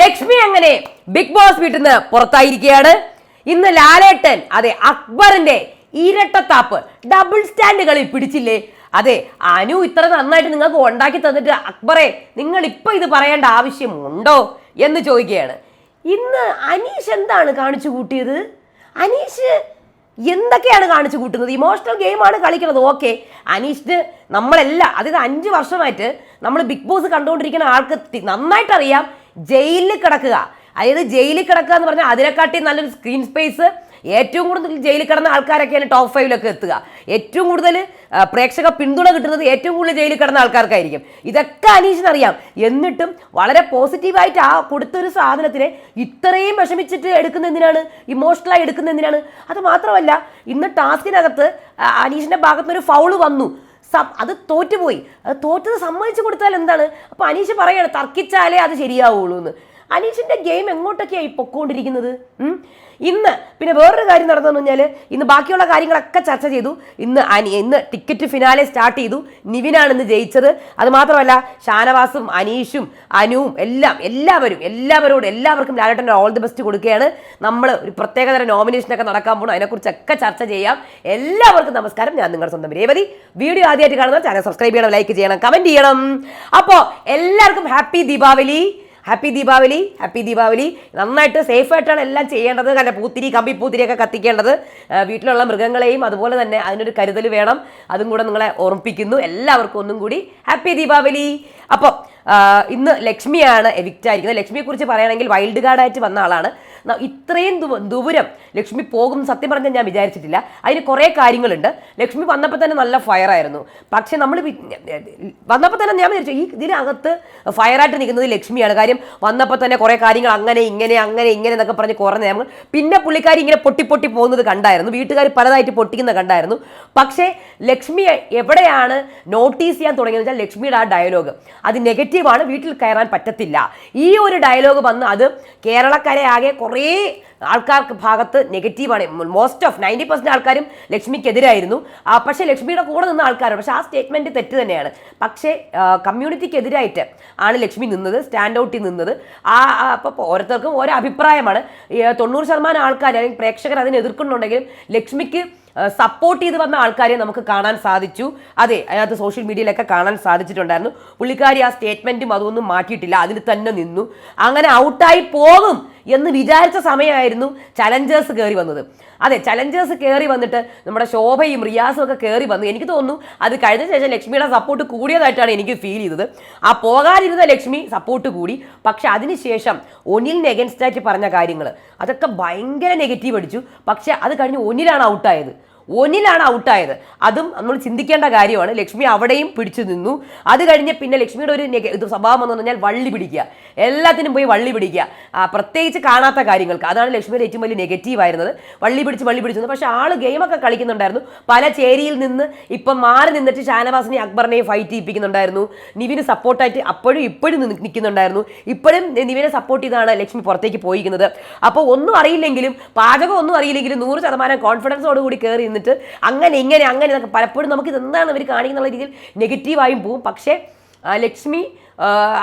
ലക്ഷ്മി അങ്ങനെ big boss വീട്ടിൽ നിന്ന് പുറത്തായിരിക്കുകയാണ്. ഇന്ന് ലാലേട്ടൻ അതെ അക്ബറിന്റെ ഇരട്ടത്താപ്പ് ഡബിൾ സ്റ്റാൻഡ് കളി പിടിച്ചില്ലേ? അതെ അനു ഇത്ര നന്നായിട്ട് നിങ്ങൾക്ക് ഉണ്ടാക്കി തന്നിട്ട് അക്ബറെ നിങ്ങൾ ഇപ്പൊ ഇത് പറയേണ്ട ആവശ്യമുണ്ടോ എന്ന് ചോദിക്കുകയാണ്. ഇന്ന് അനീഷ് എന്താണ് കാണിച്ചു കൂട്ടിയത്? അനീഷ് എന്തൊക്കെയാണ് കാണിച്ചു കൂട്ടുന്നത്? ഇമോഷണൽ ഗെയിമാണ് കളിക്കുന്നത് ഓക്കെ അനീഷിന് നമ്മളെല്ലാം അതായത് അഞ്ച് വർഷമായിട്ട് നമ്മൾ ബിഗ് ബോസ് കണ്ടുകൊണ്ടിരിക്കുന്ന ആൾക്ക് നന്നായിട്ടറിയാം. ജയിലിൽ കിടക്കുക. അതായത് ജയിലിൽ കിടക്കുക എന്ന് പറഞ്ഞാൽ അതിനെക്കാട്ടി നല്ലൊരു സ്ക്രീൻ സ്പേസ് ഏറ്റവും കൂടുതൽ ജയിലിൽ കിടന്ന ആൾക്കാരൊക്കെയാണ് ടോപ്പ് ഫൈവിലൊക്കെ എത്തുക. ഏറ്റവും കൂടുതൽ പ്രേക്ഷക പിന്തുണ കിട്ടുന്നത് ഏറ്റവും കൂടുതൽ ജയിലിൽ കിടന്ന ആൾക്കാർക്കായിരിക്കും. ഇതൊക്കെ അനീഷിന് അറിയാം. എന്നിട്ടും വളരെ പോസിറ്റീവായിട്ട് ആ കൊടുത്തൊരു സാധനത്തിനെ ഇത്രയും വിഷമിച്ചിട്ട് എടുക്കുന്ന എന്തിനാണ്? ഇമോഷണലായി എടുക്കുന്ന എന്തിനാണ്? അത് മാത്രമല്ല ഇന്ന് ടാസ്കിനകത്ത് അനീഷിന്റെ ഭാഗത്തുനിന്ന് ഒരു ഫൗൾ വന്നു. അത് തോറ്റുപോയി. അത് തോറ്റത് സമ്മതിച്ചു കൊടുത്താൽ എന്താണ്? അപ്പോൾ അനീഷ് പറയാണ് തർക്കിച്ചാലേ അത് ശരിയാവുള്ളൂ എന്ന് അനീഷിന്റെ ഗെയിം എങ്ങോട്ടൊക്കെയായി പൊക്കോണ്ടിരിക്കുന്നത്? ഇന്ന് പിന്നെ വേറൊരു കാര്യം നടന്നു കഴിഞ്ഞാൽ ഇന്ന് ബാക്കിയുള്ള കാര്യങ്ങളൊക്കെ ചർച്ച ചെയ്തു. ഇന്ന് അനി ഇന്ന് ടിക്കറ്റ് ഫിനാലെ സ്റ്റാർട്ട് ചെയ്തു. നിവിനാണ് ഇന്ന് ജയിച്ചത്. അത് മാത്രമല്ല ഷാനവാസും അനീഷും അനുവും എല്ലാം എല്ലാവരും എല്ലാവരോടും എല്ലാവർക്കും ലാലേട്ടന്റെ ഓൾ ദി ബെസ്റ്റ് കൊടുക്കുകയാണ്. നമ്മൾ ഒരു പ്രത്യേകതര നോമിനേഷനൊക്കെ നടക്കാൻ പോകണം അതിനെക്കുറിച്ചൊക്കെ ചർച്ച ചെയ്യാം. എല്ലാവർക്കും നമസ്കാരം. ഞാൻ നിങ്ങളുടെ സ്വന്തം രേവതി. വീഡിയോ ആദ്യമായിട്ട് കാണുന്ന ചാനൽ സബ്സ്ക്രൈബ് ചെയ്യണം ലൈക്ക് ചെയ്യണം കമന്റ് ചെയ്യണം. അപ്പോൾ എല്ലാവർക്കും happy Deepavali. Happy Deepavali happy Deepavali നന്നായിട്ട് സേഫ് ആയിട്ടാണ് എല്ലാം ചെയ്യേണ്ടത്. നല്ല പൂത്തിരി കമ്പി പൂത്തിരിയൊക്കെ കത്തിക്കേണ്ടത്. വീട്ടിലുള്ള മൃഗങ്ങളെയും അതുപോലെ തന്നെ അതിനൊരു കരുതൽ വേണം. അതും കൂടെ നിങ്ങളെ ഓർമ്മിപ്പിക്കുന്നു. എല്ലാവർക്കും ഒന്നും കൂടി ഹാപ്പി ദീപാവലി അപ്പോൾ ഇന്ന് ലക്ഷ്മിയാണ് എവിക്റ്റ് ആയിരിക്കുന്നത്. ലക്ഷ്മിയെക്കുറിച്ച് പറയുകയാണെങ്കിൽ വൈൽഡ് കാർഡായിട്ട് വന്ന ആളാണ്. ഇത്രയും ദൂരം ലക്ഷ്മി പോകും സത്യം പറഞ്ഞാൽ ഞാൻ വിചാരിച്ചിട്ടില്ല. അതിന് കുറേ കാര്യങ്ങളുണ്ട്. ലക്ഷ്മി വന്നപ്പോൾ തന്നെ നല്ല ഫയറായിരുന്നു പക്ഷേ നമ്മൾ വന്നപ്പോൾ തന്നെ ഞാൻ വിചാരിച്ചു ഈ ഇതിനകത്ത് ഫയറായിട്ട് നിൽക്കുന്നത് ലക്ഷ്മിയാണ്. കാര്യം വന്നപ്പോൾ തന്നെ കുറേ കാര്യങ്ങൾ അങ്ങനെ ഇങ്ങനെ അങ്ങനെ ഇങ്ങനെ എന്നൊക്കെ പറഞ്ഞ് കുറഞ്ഞ നമ്മൾ പിന്നെ പുള്ളിക്കാരി ഇങ്ങനെ പൊട്ടി പൊട്ടി പോകുന്നത് കണ്ടായിരുന്നു. വീട്ടുകാർ പലതായിട്ട് പൊട്ടിക്കുന്നത് കണ്ടായിരുന്നു. പക്ഷേ ലക്ഷ്മി എവിടെയാണ് നോട്ടീസ് ചെയ്യാൻ തുടങ്ങിയെന്ന് വെച്ചാൽ ലക്ഷ്മിയുടെ ആ ഡയലോഗ് അത് നെഗറ്റീവാണ് വീട്ടിൽ കയറാൻ പറ്റത്തില്ല. ഈ ഒരു ഡയലോഗ് വന്ന് അത് കേരളക്കാരെ ആകെ കുറേ ആൾക്കാർക്ക് ഭാഗത്ത് നെഗറ്റീവാണ്. മോസ്റ്റ് ഓഫ് നയന്റി പെർസെന്റ് ആൾക്കാരും ലക്ഷ്മിക്കെതിരായിരുന്നു. പക്ഷേ ലക്ഷ്മിയുടെ കൂടെ നിന്ന ആൾക്കാരാണ്. പക്ഷേ ആ സ്റ്റേറ്റ്മെന്റ് തെറ്റ് തന്നെയാണ്. പക്ഷേ കമ്മ്യൂണിറ്റിക്കെതിരായിട്ട് ആണ് ലക്ഷ്മി നിന്നത് സ്റ്റാൻഡ് ഔട്ടിൽ നിന്നത്. ആ അപ്പോൾ ഓരോരുത്തർക്കും ഓരോ അഭിപ്രായമാണ്. തൊണ്ണൂറ് ശതമാനം ആൾക്കാർ അല്ലെങ്കിൽ പ്രേക്ഷകർ അതിനെ എതിർക്കുന്നുണ്ടെങ്കിലും ലക്ഷ്മിക്ക് സപ്പോർട്ട് ചെയ്ത് വന്ന ആൾക്കാരെ നമുക്ക് കാണാൻ സാധിച്ചു. അതെ അതിനകത്ത് സോഷ്യൽ മീഡിയയിലൊക്കെ കാണാൻ സാധിച്ചിട്ടുണ്ടായിരുന്നു. പുള്ളിക്കാരി ആ സ്റ്റേറ്റ്മെന്റും അതൊന്നും മാറ്റിയിട്ടില്ല. അതിൽ തന്നെ നിന്നു. അങ്ങനെ ഔട്ടായി പോകും. എന്ന് വിചാരിച്ച സമയമായിരുന്നു ചലഞ്ചേഴ്സ് കയറി വന്നത്. അതെ ചലഞ്ചേഴ്സ് കയറി വന്നിട്ട് നമ്മുടെ ശോഭയും റിയാസും ഒക്കെ കയറി വന്നു എനിക്ക് തോന്നുന്നു അത് കഴിഞ്ഞ ശേഷം ലക്ഷ്മിയുടെ സപ്പോർട്ട് കൂടിയതായിട്ടാണ് എനിക്ക് ഫീൽ ചെയ്തത്. ആ പോകാതിരുന്ന ലക്ഷ്മി സപ്പോർട്ട് കൂടി. പക്ഷെ അതിനുശേഷം ഒനിലിന് എഗൻസ്റ്റായിട്ട് പറഞ്ഞ കാര്യങ്ങൾ അതൊക്കെ ഭയങ്കര നെഗറ്റീവ് അടിച്ചു. പക്ഷെ അത് കഴിഞ്ഞ് ഒനിലാണ് ഔട്ടായത് ഒന്നിലാണ് ഔട്ടായത്. അതും നമ്മൾ ചിന്തിക്കേണ്ട കാര്യമാണ്. ലക്ഷ്മി അവിടെയും പിടിച്ചു നിന്നു. അത് കഴിഞ്ഞ് പിന്നെ ലക്ഷ്മിയുടെ ഒരു ഇത് സ്വഭാവം എന്ന് പറഞ്ഞാൽ വള്ളി പിടിക്കുക. എല്ലാത്തിനും പോയി വള്ളി പിടിക്കുക. പ്രത്യേകിച്ച് കാണാത്ത കാര്യങ്ങൾക്ക്. അതാണ് ലക്ഷ്മിയുടെ ഏറ്റവും വലിയ നെഗറ്റീവ് ആയിരുന്നത്. വള്ളി പിടിച്ച് വള്ളി പിടിച്ചു പക്ഷേ ആൾ ഗെയിമൊക്കെ കളിക്കുന്നുണ്ടായിരുന്നു. പല ചേരിയിൽ നിന്ന് ഇപ്പം മാറി നിന്നിട്ട് ഷാനവാസിനെ അക്ബറിനെയും ഫൈറ്റ് ചെയ്യിപ്പിക്കുന്നുണ്ടായിരുന്നു. നിവിന് സപ്പോർട്ടായിട്ട് അപ്പോഴും ഇപ്പോഴും നിൽക്കുന്നുണ്ടായിരുന്നു ഇപ്പോഴും നിവിനെ സപ്പോർട്ട് ചെയ്താണ് ലക്ഷ്മി പുറത്തേക്ക് പോയിരിക്കുന്നത് അപ്പോൾ ഒന്നും അറിയില്ലെങ്കിലും പാചകം ഒന്നും അറിയില്ലെങ്കിലും നൂറ് ശതമാനം കോൺഫിഡൻസോടുകൂടി കയറി നിന്നിട്ട് അങ്ങനെ ഇങ്ങനെ അങ്ങനെ പലപ്പോഴും നമുക്ക് ഇത് എന്താണ് ഇവർ കാണിക്കുന്നുള്ള രീതിയിൽ നെഗറ്റീവായും പോവും. പക്ഷേ ലക്ഷ്മി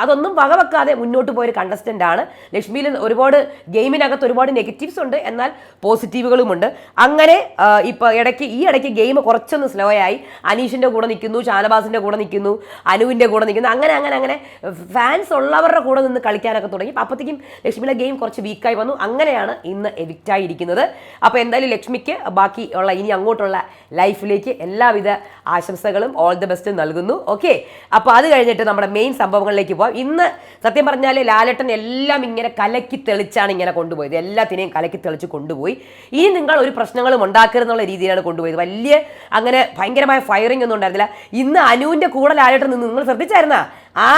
അതൊന്നും വകവെക്കാതെ മുന്നോട്ട് പോയൊരു കണ്ടസ്റ്റന്റ് ആണ്. ലക്ഷ്മിയിൽ ഒരുപാട് ഗെയിമിനകത്ത് ഒരുപാട് നെഗറ്റീവ്സ് ഉണ്ട്. എന്നാൽ പോസിറ്റീവുകളുമുണ്ട് അങ്ങനെ ഇപ്പോൾ ഇടയ്ക്ക് ഈ ഇടയ്ക്ക് ഗെയിം കുറച്ചൊന്ന് സ്ലോ ആയി. അനീഷിന്റെ കൂടെ നിൽക്കുന്നു ഷാനബാസിന്റെ കൂടെ നിൽക്കുന്നു അനുവിന്റെ കൂടെ നിൽക്കുന്നു. അങ്ങനെ അങ്ങനെ അങ്ങനെ ഫാൻസ് ഉള്ളവരുടെ കൂടെ നിന്ന് കളിക്കാനൊക്കെ തുടങ്ങി. അപ്പോഴത്തേക്കും ലക്ഷ്മിയുടെ ഗെയിം കുറച്ച് വീക്കായി വന്നു. അങ്ങനെയാണ് ഇന്ന് എവിക്റ്റായി ഇരിക്കുന്നത് അപ്പോൾ എന്തായാലും ലക്ഷ്മിക്ക് ബാക്കി ഉള്ള ഇനി അങ്ങോട്ടുള്ള ലൈഫിലേക്ക് എല്ലാവിധ ആശംസകളും ഓൾ ദി ബെസ്റ്റ് നൽകുന്നു. ഓക്കെ അപ്പോൾ അത് കഴിഞ്ഞിട്ട് നമ്മുടെ മെയിൻ സംഭവങ്ങളിലേക്ക് പോകാം ഇന്ന് സത്യം പറഞ്ഞാൽ ലാലേട്ടൻ എല്ലാം ഇങ്ങനെ കലക്കി തെളിച്ചാണ് ഇങ്ങനെ കൊണ്ടുപോയത്. എല്ലാത്തിനെയും കലക്കി തെളിച്ച് കൊണ്ടുപോയി. ഇനി നിങ്ങൾ ഒരു പ്രശ്നങ്ങളും ഉണ്ടാക്കരുതെന്നുള്ള രീതിയിലാണ് കൊണ്ടുപോയത്. വലിയ അങ്ങനെ ഭയങ്കരമായ ഫയറിംഗ് ഒന്നും ഉണ്ടായിരുന്നില്ല. ഇന്ന് അനുവിന്റെ കൂടെ ലാലേട്ടൻ നിന്ന് നിങ്ങൾ ശ്രദ്ധിച്ചായിരുന്നാ? ആ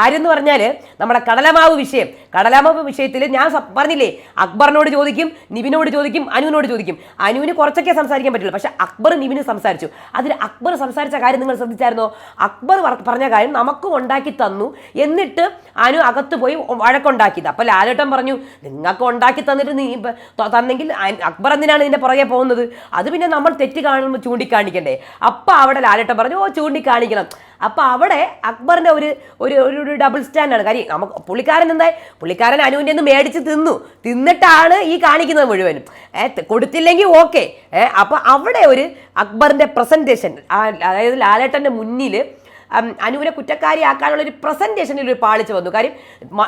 ആരെന്ന് പറഞ്ഞാൽ നമ്മുടെ കടലമാവ് വിഷയം. കടലമാവ് വിഷയത്തിൽ ഞാൻ പറഞ്ഞില്ലേ അക്ബറിനോട് ചോദിക്കും നിവിനോട് ചോദിക്കും അനുവിനോട് ചോദിക്കും. അനുവിന് കുറച്ചൊക്കെ സംസാരിക്കാൻ പറ്റില്ല പക്ഷെ അക്ബർ നിവിന് സംസാരിച്ചു. അതിൽ അക്ബർ സംസാരിച്ച കാര്യം നിങ്ങൾ ശ്രദ്ധിച്ചായിരുന്നോ? അക്ബർ പറഞ്ഞ കാര്യം നമുക്കും ഉണ്ടാക്കി തന്നു. എന്നിട്ട് അനു അകത്ത് പോയി വഴക്കുണ്ടാക്കിയത്. അപ്പോൾ ലാലേട്ടൻ പറഞ്ഞു നിങ്ങൾക്ക് ഉണ്ടാക്കി തന്നിട്ട് നീ തന്നെങ്കിൽ അക്ബർ എന്തിനാണ് ഇതിന്റെ പുറകെ പോകുന്നത്? അത് പിന്നെ നമ്മൾ തെറ്റ് കാണുമ്പോൾ ചൂണ്ടിക്കാണിക്കണ്ടേ? അപ്പോൾ അവിടെ ലാലേട്ടൻ പറഞ്ഞു ഓ ചൂണ്ടിക്കാണിക്കണം. അപ്പൊ അവിടെ അക്ബറിന്റെ ഒരു ഒരു ഒരു- ഡബിൾ സ്റ്റാൻഡാണ് കാര്യം നമുക്ക് പുള്ളിക്കാരൻ എന്തായി? പുള്ളിക്കാരൻ അനുവിന്റെ നിന്ന് മേടിച്ച് തിന്നു. തിന്നിട്ടാണ് ഈ കാണിക്കുന്നത് മുഴുവനും. കൊടുത്തില്ലെങ്കിൽ ഓക്കെ ഏഹ് അപ്പൊ അവിടെ ഒരു അക്ബറിന്റെ പ്രസന്റേഷൻ അതായത് ലാലേട്ടന്റെ മുന്നിൽ അനുവിനെ കുറ്റക്കാരിയാക്കാനുള്ള ഒരു പ്രസന്റേഷനിൽ ഒരു പാളിച്ച് വന്നു. കാര്യം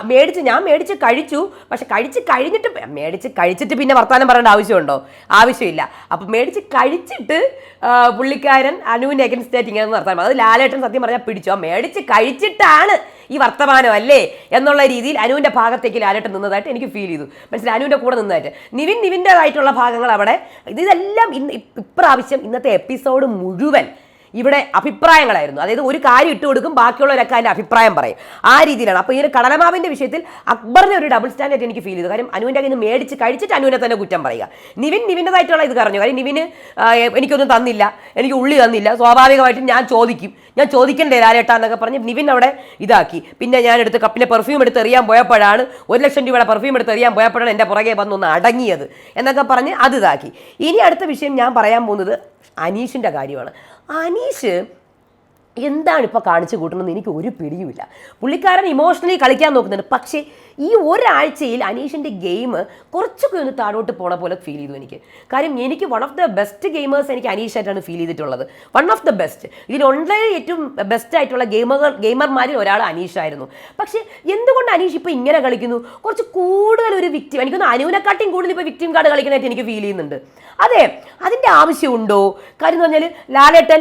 മേടിച്ച് ഞാൻ മേടിച്ച് കഴിച്ചു. പക്ഷെ കഴിച്ച് കഴിഞ്ഞിട്ട് മേടിച്ച് കഴിച്ചിട്ട് പിന്നെ വർത്തമാനം പറയേണ്ട ആവശ്യമുണ്ടോ? ആവശ്യമില്ല. അപ്പം മേടിച്ച് കഴിച്ചിട്ട് പുള്ളിക്കാരൻ അനുവിന്റെ അഗൻസ്റ്റായിട്ട് ഇങ്ങനെ വർത്തമാനം അത് ലാലേട്ടൻ സത്യം പറഞ്ഞാൽ പിടിച്ചു. ആ മേടിച്ച് കഴിച്ചിട്ടാണ് ഈ വർത്തമാനം അല്ലേ? എന്നുള്ള രീതിയിൽ അനുവിന്റെ ഭാഗത്തേക്ക് ലാലേട്ടൻ നിന്നതായിട്ട് എനിക്ക് ഫീൽ ചെയ്തു. മനസ്സിലായി? അനുവിന്റെ കൂടെ നിന്നതായിട്ട്. നിവിൻ നിവിന്റെതായിട്ടുള്ള ഭാഗങ്ങൾ അവിടെ. ഇതെല്ലാം ഇന്ന് ഇപ്രാവശ്യം ഇന്നത്തെ എപ്പിസോഡ് മുഴുവൻ ഇവിടെ അഭിപ്രായങ്ങളായിരുന്നു. അതായത് ഒരു കാര്യം ഇട്ട് കൊടുക്കും ബാക്കിയുള്ളവരൊക്കെ അതിന്റെ അഭിപ്രായം പറയും. ആ രീതിയിലാണ്. അപ്പോൾ ഈ ഒരു കടലമാവിന്റെ വിഷയത്തിൽ അക്ബറിനെ ഒരു ഡബിൾ സ്റ്റാൻഡേർഡ് എനിക്ക് ഫീൽ ചെയ്തു. കാര്യം അനുവിന്റെ കയ്യിൽ മേടിച്ച് കഴിച്ചിട്ട് അനുവിനെ തന്നെ കുറ്റം പറയുക. നിവിൻ നിവിന്റെതായിട്ടുള്ള ഇത് പറഞ്ഞു. കാര്യം നിവിന് എനിക്കൊന്നും തന്നില്ല. എനിക്ക് ഉള്ളി തന്നില്ല. സ്വാഭാവികമായിട്ടും ഞാൻ ചോദിക്കും. ഞാൻ ചോദിക്കണ്ടേ ലാലേട്ടാ എന്നൊക്കെ പറഞ്ഞ് നിവിൻ അവിടെ ഇതാക്കി. പിന്നെ ഞാൻ എടുത്ത് കപ്പിന്റെ പെർഫ്യൂം എടുത്ത് എറിയാൻ പോയപ്പോഴാണ് ഒരു ലക്ഷം രൂപയുടെ പെർഫ്യൂം എടുത്ത് എറിയാൻ പോയപ്പോഴാണ് എന്റെ പുറകെ വന്നൊന്ന് അടങ്ങിയത് എന്നൊക്കെ പറഞ്ഞ് അത് ഇതാക്കി. ഇനി അടുത്ത വിഷയം ഞാൻ പറയാൻ പോകുന്നത് അനീഷിന്റെ കാര്യമാണ്. അനീഷ് എന്താണ് ഇപ്പോൾ കാണിച്ചു കൂട്ടണമെന്ന് എനിക്ക് ഒരു പിടിയുമില്ല. പുള്ളിക്കാരൻ ഇമോഷണലി കളിക്കാൻ നോക്കുന്നുണ്ട്. പക്ഷേ ഈ ഒരാഴ്ചയിൽ അനീഷിന്റെ ഗെയിം കുറച്ചൊക്കെ ഒന്ന് താഴോട്ട് പോണ പോലെ ഫീൽ ചെയ്തു എനിക്ക്. കാര്യം എനിക്ക് one of the best gamers എനിക്ക് അനീഷായിട്ടാണ് ഫീൽ ചെയ്തിട്ടുള്ളത്. വൺ ഓഫ് ദ ബെസ്റ്റ് ഇതിൽ ഓൺലൈൻ ഏറ്റവും ബെസ്റ്റ് ആയിട്ടുള്ള ഗെയിമർ ഗെയിമർമാരിൽ ഒരാൾ അനീഷായിരുന്നു. പക്ഷേ എന്തുകൊണ്ട് അനീഷ് ഇപ്പോൾ ഇങ്ങനെ കളിക്കുന്നു? കുറച്ച് കൂടുതൽ ഒരു വിക്ടിം എനിക്കൊന്ന് അനുവിനെക്കാട്ടിയും കൂടുതൽ ഇപ്പോൾ വിക്ടിം കാർഡ് കളിക്കുന്നതായിട്ട് എനിക്ക് ഫീൽ ചെയ്യുന്നുണ്ട്. അതെ അതിന്റെ ആവശ്യമുണ്ടോ? കാര്യം എന്ന് പറഞ്ഞാൽ ലാലേട്ടൻ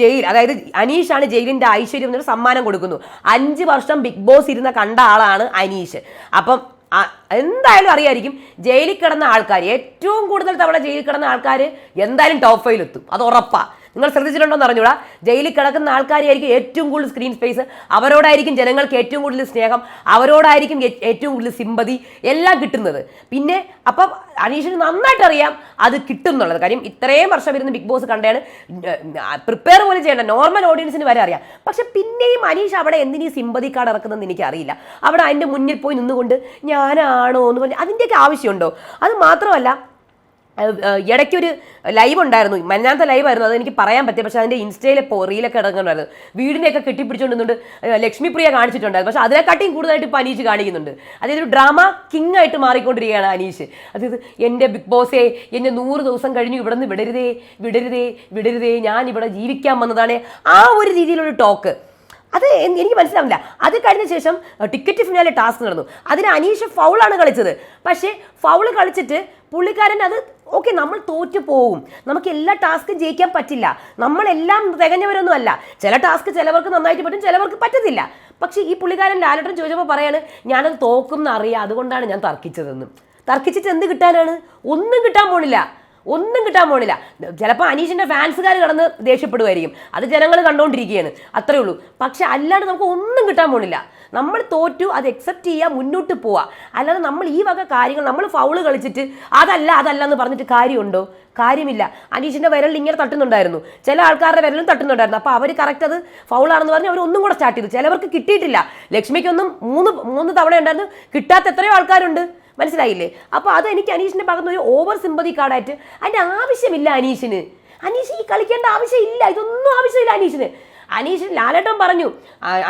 ജയിൽ അതായത് അനീഷാണ് ജയിലിന്റെ ഐശ്വര്യം എന്നൊരു സമ്മാനം കൊടുക്കുന്നു. അഞ്ച് വർഷം ബിഗ് ബോസ് ഇരുന്ന കണ്ട ആളാണ് അനീഷ്. അപ്പം എന്തായാലും അറിയായിരിക്കും ജയിലിൽ കിടന്ന ആൾക്കാർ ഏറ്റവും കൂടുതൽ തവണ ജയിലിൽ കിടന്ന ആൾക്കാർ എന്തായാലും ടോപ്പ് ഫൈവിലെത്തും. അത് ഉറപ്പാ. നിങ്ങൾ ശ്രദ്ധിച്ചിട്ടുണ്ടോ എന്ന് അറിഞ്ഞൂടാ. ജയിലിൽ കിടക്കുന്ന ആൾക്കാരെയായിരിക്കും ഏറ്റവും കൂടുതൽ സ്ക്രീൻ സ്പേസ് അവരോടായിരിക്കും ജനങ്ങൾക്ക് ഏറ്റവും കൂടുതൽ സ്നേഹം. അവരോടായിരിക്കും ഏറ്റവും കൂടുതൽ സിമ്പതി എല്ലാം കിട്ടുന്നത്. പിന്നെ അപ്പം അനീഷിന് നന്നായിട്ട് അറിയാം അത് കിട്ടും എന്നുള്ളത് കാര്യം ഇത്രയും വർഷം ഇരുന്ന് ബിഗ് ബോസ് കണ്ടാണ്. പ്രിപ്പയർ പോലും ചെയ്യേണ്ട. നോർമൽ ഓഡിയൻസിന് വരെ അറിയാം. പക്ഷെ പിന്നെയും അനീഷ് അവിടെ എന്തിനീ സിമ്പതി കാർഡ് ഇറക്കുന്നതെന്ന് എനിക്കറിയില്ല. അവിടെ അതിന്റെ മുന്നിൽ പോയി നിന്നുകൊണ്ട് ഞാനാണോ എന്ന് പറഞ്ഞ് അതിന്റെയൊക്കെ ആവശ്യമുണ്ടോ? അത് മാത്രമല്ല ഇടയ്ക്കൊരു ലൈവ് ഉണ്ടായിരുന്നു. മഞ്ഞാത്ത ലൈവായിരുന്നു അത് എനിക്ക് പറയാൻ പറ്റിയ പക്ഷേ അതിന്റെ ഇൻസ്റ്റയിലെ പൊറിയിലൊക്കെ റീലൊക്കെ ഇറങ്ങുന്നുണ്ടായിരുന്നു വീടിനെയൊക്കെ കെട്ടിപ്പിടിച്ചുകൊണ്ടുണ്ട് ലക്ഷ്മിപ്രിയ കാണിച്ചിട്ടുണ്ടായിരുന്നു. പക്ഷേ അതിനെക്കാട്ടിയും കൂടുതലായിട്ട് ഇപ്പോൾ അനീഷ് കാണിക്കുന്നുണ്ട്. അതായത് ഡ്രാമ കിങ് ആയിട്ട് മാറിക്കൊണ്ടിരിക്കുകയാണ് അനീഷ്. അതായത് എന്റെ ബിഗ് ബോസേ എന്നെ നൂറ് ദിവസം കഴിഞ്ഞു ഇവിടെ നിന്ന് വിടരുതേ വിടരുതേ വിടരുതേ ഞാൻ ഇവിടെ ജീവിക്കാൻ വന്നതാണ് ആ ഒരു രീതിയിലൊരു ടോക്ക്. അത് എനിക്ക് മനസ്സിലാവില്ല അത് കഴിഞ്ഞ ശേഷം ടിക്കറ്റ് ഫിനാലെ ടാസ്ക് നടന്നു. അതിന് അനീഷ് ഫൗളാണ് കളിച്ചത്. പക്ഷേ ഫൗൾ കളിച്ചിട്ട് പുള്ളിക്കാരൻ അത് ഓക്കെ നമ്മൾ തോറ്റു പോകും. നമുക്ക് എല്ലാ ടാസ്കും ജയിക്കാൻ പറ്റില്ല. നമ്മളെല്ലാം തികഞ്ഞവരൊന്നും അല്ല. ചില ടാസ്ക് ചിലവർക്ക് നന്നായിട്ട് പറ്റും ചിലവർക്ക് പറ്റത്തില്ല. പക്ഷേ ഈ പുള്ളിക്കാരൻ ലാലട്ടൻ ചോദിച്ചപ്പോൾ പറയാണ് ഞാനത് തോക്കും എന്നറിയാം. അതുകൊണ്ടാണ് ഞാൻ തർക്കിച്ചതെന്ന്. തർക്കിച്ചിട്ട് എന്ത് കിട്ടാനാണ്? ഒന്നും കിട്ടാൻ പോണില്ല. ഒന്നും കിട്ടാൻ പോണില്ല. ചിലപ്പോൾ അനീഷിന്റെ ഫാൻസുകാർ കടന്ന് ദേഷ്യപ്പെടുമായിരിക്കും അത് ജനങ്ങൾ കണ്ടുകൊണ്ടിരിക്കുകയാണ് അത്രേ ഉള്ളൂ. പക്ഷെ അല്ലാണ്ട് നമുക്ക് ഒന്നും കിട്ടാൻ പോണില്ല. നമ്മൾ തോറ്റു അത് അക്സെപ്റ്റ് ചെയ്യുക മുന്നോട്ട് പോവുക അല്ലാതെ നമ്മൾ ഈ വക കാര്യങ്ങൾ നമ്മൾ ഫൗൾ കളിച്ചിട്ട് അതല്ല അതല്ല എന്ന് പറഞ്ഞിട്ട് കാര്യമുണ്ടോ? കാര്യമില്ല. അനീഷിന്റെ വിരലിൽ ഇങ്ങനെ തട്ടുന്നുണ്ടായിരുന്നു. ചില ആൾക്കാരുടെ വിരലും തട്ടുന്നുണ്ടായിരുന്നു. അപ്പോൾ അവർ കറക്റ്റ് അത് ഫൗളാണെന്ന് പറഞ്ഞ് അവർ ഒന്നും കൂടെ സ്റ്റാർട്ട് ചെയ്തു. ചിലവർക്ക് കിട്ടിയിട്ടില്ല. ലക്ഷ്മിക്കൊന്നും മൂന്ന് മൂന്ന് തവണ ഉണ്ടായിരുന്നു. കിട്ടാത്ത എത്രയോ ആൾക്കാരുണ്ട്. മനസ്സിലായില്ലേ? അപ്പോൾ അത് എനിക്ക് അനീഷിന്റെ ഭാഗത്ത് ഒരു ഓവർ സിമ്പതി കാർഡായിട്ട് അതിന്റെ ആവശ്യമില്ല അനീഷിന്. അനീഷ് ഈ കളിക്കേണ്ട ആവശ്യമില്ല. ഇതൊന്നും ആവശ്യമില്ല അനീഷിന്. അനീഷ് ലാലേട്ടൻ പറഞ്ഞു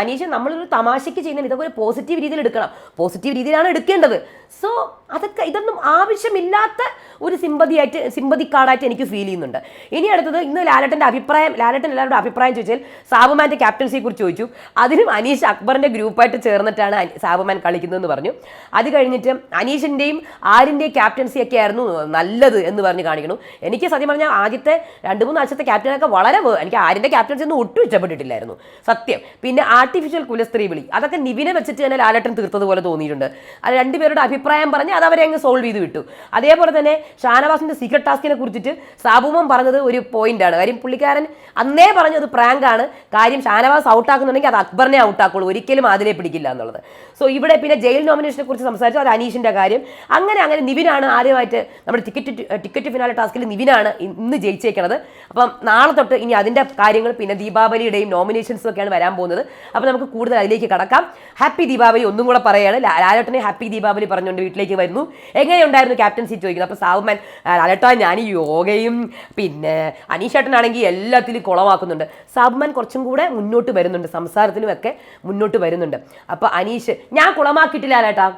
അനീഷ് നമ്മളൊരു തമാശയ്ക്ക് ചെയ്യുന്ന ഇതൊക്കെ ഒരു പോസിറ്റീവ് രീതിയിൽ എടുക്കണം. പോസിറ്റീവ് രീതിയിലാണ് എടുക്കേണ്ടത്. സോ അതൊക്കെ ഇതൊന്നും ആവശ്യമില്ലാത്ത ഒരു സിമ്പതിയായിട്ട് സിമ്പതി കാർഡായിട്ട് എനിക്ക് ഫീൽ ചെയ്യുന്നുണ്ട്. ഇനി അടുത്തത് ഇന്ന് ലാലേട്ടന്റെ അഭിപ്രായം ലാലേട്ടൻ എല്ലാവരുടെ അഭിപ്രായം ചോദിച്ചാൽ സാബുമാന്റെ ക്യാപ്റ്റൻസിയെ കുറിച്ച് ചോദിച്ചു. അതിനും അനീഷ് അക്ബറിന്റെ ഗ്രൂപ്പായിട്ട് ചേർന്നിട്ടാണ് സാബുമാൻ കളിക്കുന്നതെന്ന് പറഞ്ഞു. അത് കഴിഞ്ഞിട്ട് അനീഷിന്റെയും ആരിന്റെയും ക്യാപ്റ്റൻസി ഒക്കെ ആയിരുന്നു നല്ലത് എന്ന് പറഞ്ഞ് കാണിക്കണം. എനിക്ക് സത്യം പറഞ്ഞാൽ ആദ്യത്തെ രണ്ട് മൂന്ന് ആഴ്ചത്തെ ക്യാപ്റ്റനൊക്കെ വളരെ എനിക്ക് ആരിന്റെ ക്യാപ്റ്റൻസി ഒന്നും ഒട്ടും ഇഷ്ടപ്പെട്ടിട്ടില്ലായിരുന്നു സത്യം. പിന്നെ ആർട്ടിഫിഷ്യൽ കുലസ്ത്രീ വിളി. അതൊക്കെ നിവിനെ വെച്ചിട്ട് തന്നെ ലാലേട്ടൻ തീർത്തതുപോലെ തോന്നിയിട്ടുണ്ട്. അത് രണ്ടുപേരുടെ അഭിപ്രായം പറഞ്ഞ് അത് അവരെ അങ്ങ് സോൾവ് ചെയ്ത് വിട്ടു. അതേപോലെ തന്നെ ഷാനവാസിന്റെ സീക്രട്ട് ടാസ്കിനെ കുറിച്ചിട്ട് സാബുമം പറഞ്ഞത് ഒരു പോയിന്റ് ആണ്. കാര്യം പുള്ളിക്കാരൻ അന്നേ പറഞ്ഞത് ആണ്. കാര്യം ഷാനവാസ് ഔട്ട് ഔട്ടാക്കുന്നുണ്ടെങ്കിൽ അത് അക്ബറിനെ ഔട്ടാക്കുള്ളൂ. ഒരിക്കലും അതിനെ പിടിക്കില്ല എന്നുള്ളത്. സോ ഇവിടെ പിന്നെ ജയിൽ നോമിനേഷനെ കുറിച്ച് സംസാരിച്ചു. അത് അനീഷിന്റെ കാര്യം. അങ്ങനെ അങ്ങനെ നിവിനാണ് ആദ്യമായിട്ട് നമ്മുടെ ടിക്കറ്റ് ടിക്കറ്റ് ഫിനാലെ ടാസ്കിൽ നിവിനാണ് ഇന്ന് ജയിച്ചേക്കണത്. അപ്പം നാളെ തൊട്ട് ഇനി അതിന്റെ കാര്യങ്ങൾ പിന്നെ ദീപാവലിയുടെ രണ്ടുപേരുടെയും നോമിനേഷൻസും ഒക്കെയാണ് വരാൻ പോകുന്നത്. അപ്പോൾ നമുക്ക് കൂടുതൽ അതിലേക്ക് കടക്കാം. ഹാപ്പി ദീപാവലി ഒന്നും കൂടെ പറയുകയാണ് ലാലേട്ടനെ ഹാപ്പി ദീപാവലി പറഞ്ഞുകൊണ്ട് വീട്ടിലേക്ക് വരുന്നു. എങ്ങനെയുണ്ടായിരുന്നു ക്യാപ്റ്റൻസി ചോദിക്കുന്നത്? അപ്പോൾ സാവുമാൻ ലാലേട്ടാ ഞാൻ യോഗയും പിന്നെ അനീഷേട്ടനാണെങ്കിൽ എല്ലാത്തിലും കുളമാക്കുന്നുണ്ട്. സാബുമാൻ കുറച്ചും കൂടെ മുന്നോട്ട് വരുന്നുണ്ട്. സംസാരത്തിലും ഒക്കെ മുന്നോട്ട് വരുന്നുണ്ട്. അപ്പോൾ അനീഷ് ഞാൻ കുളമാക്കിയിട്ടില്ല ലാലേട്ടാ.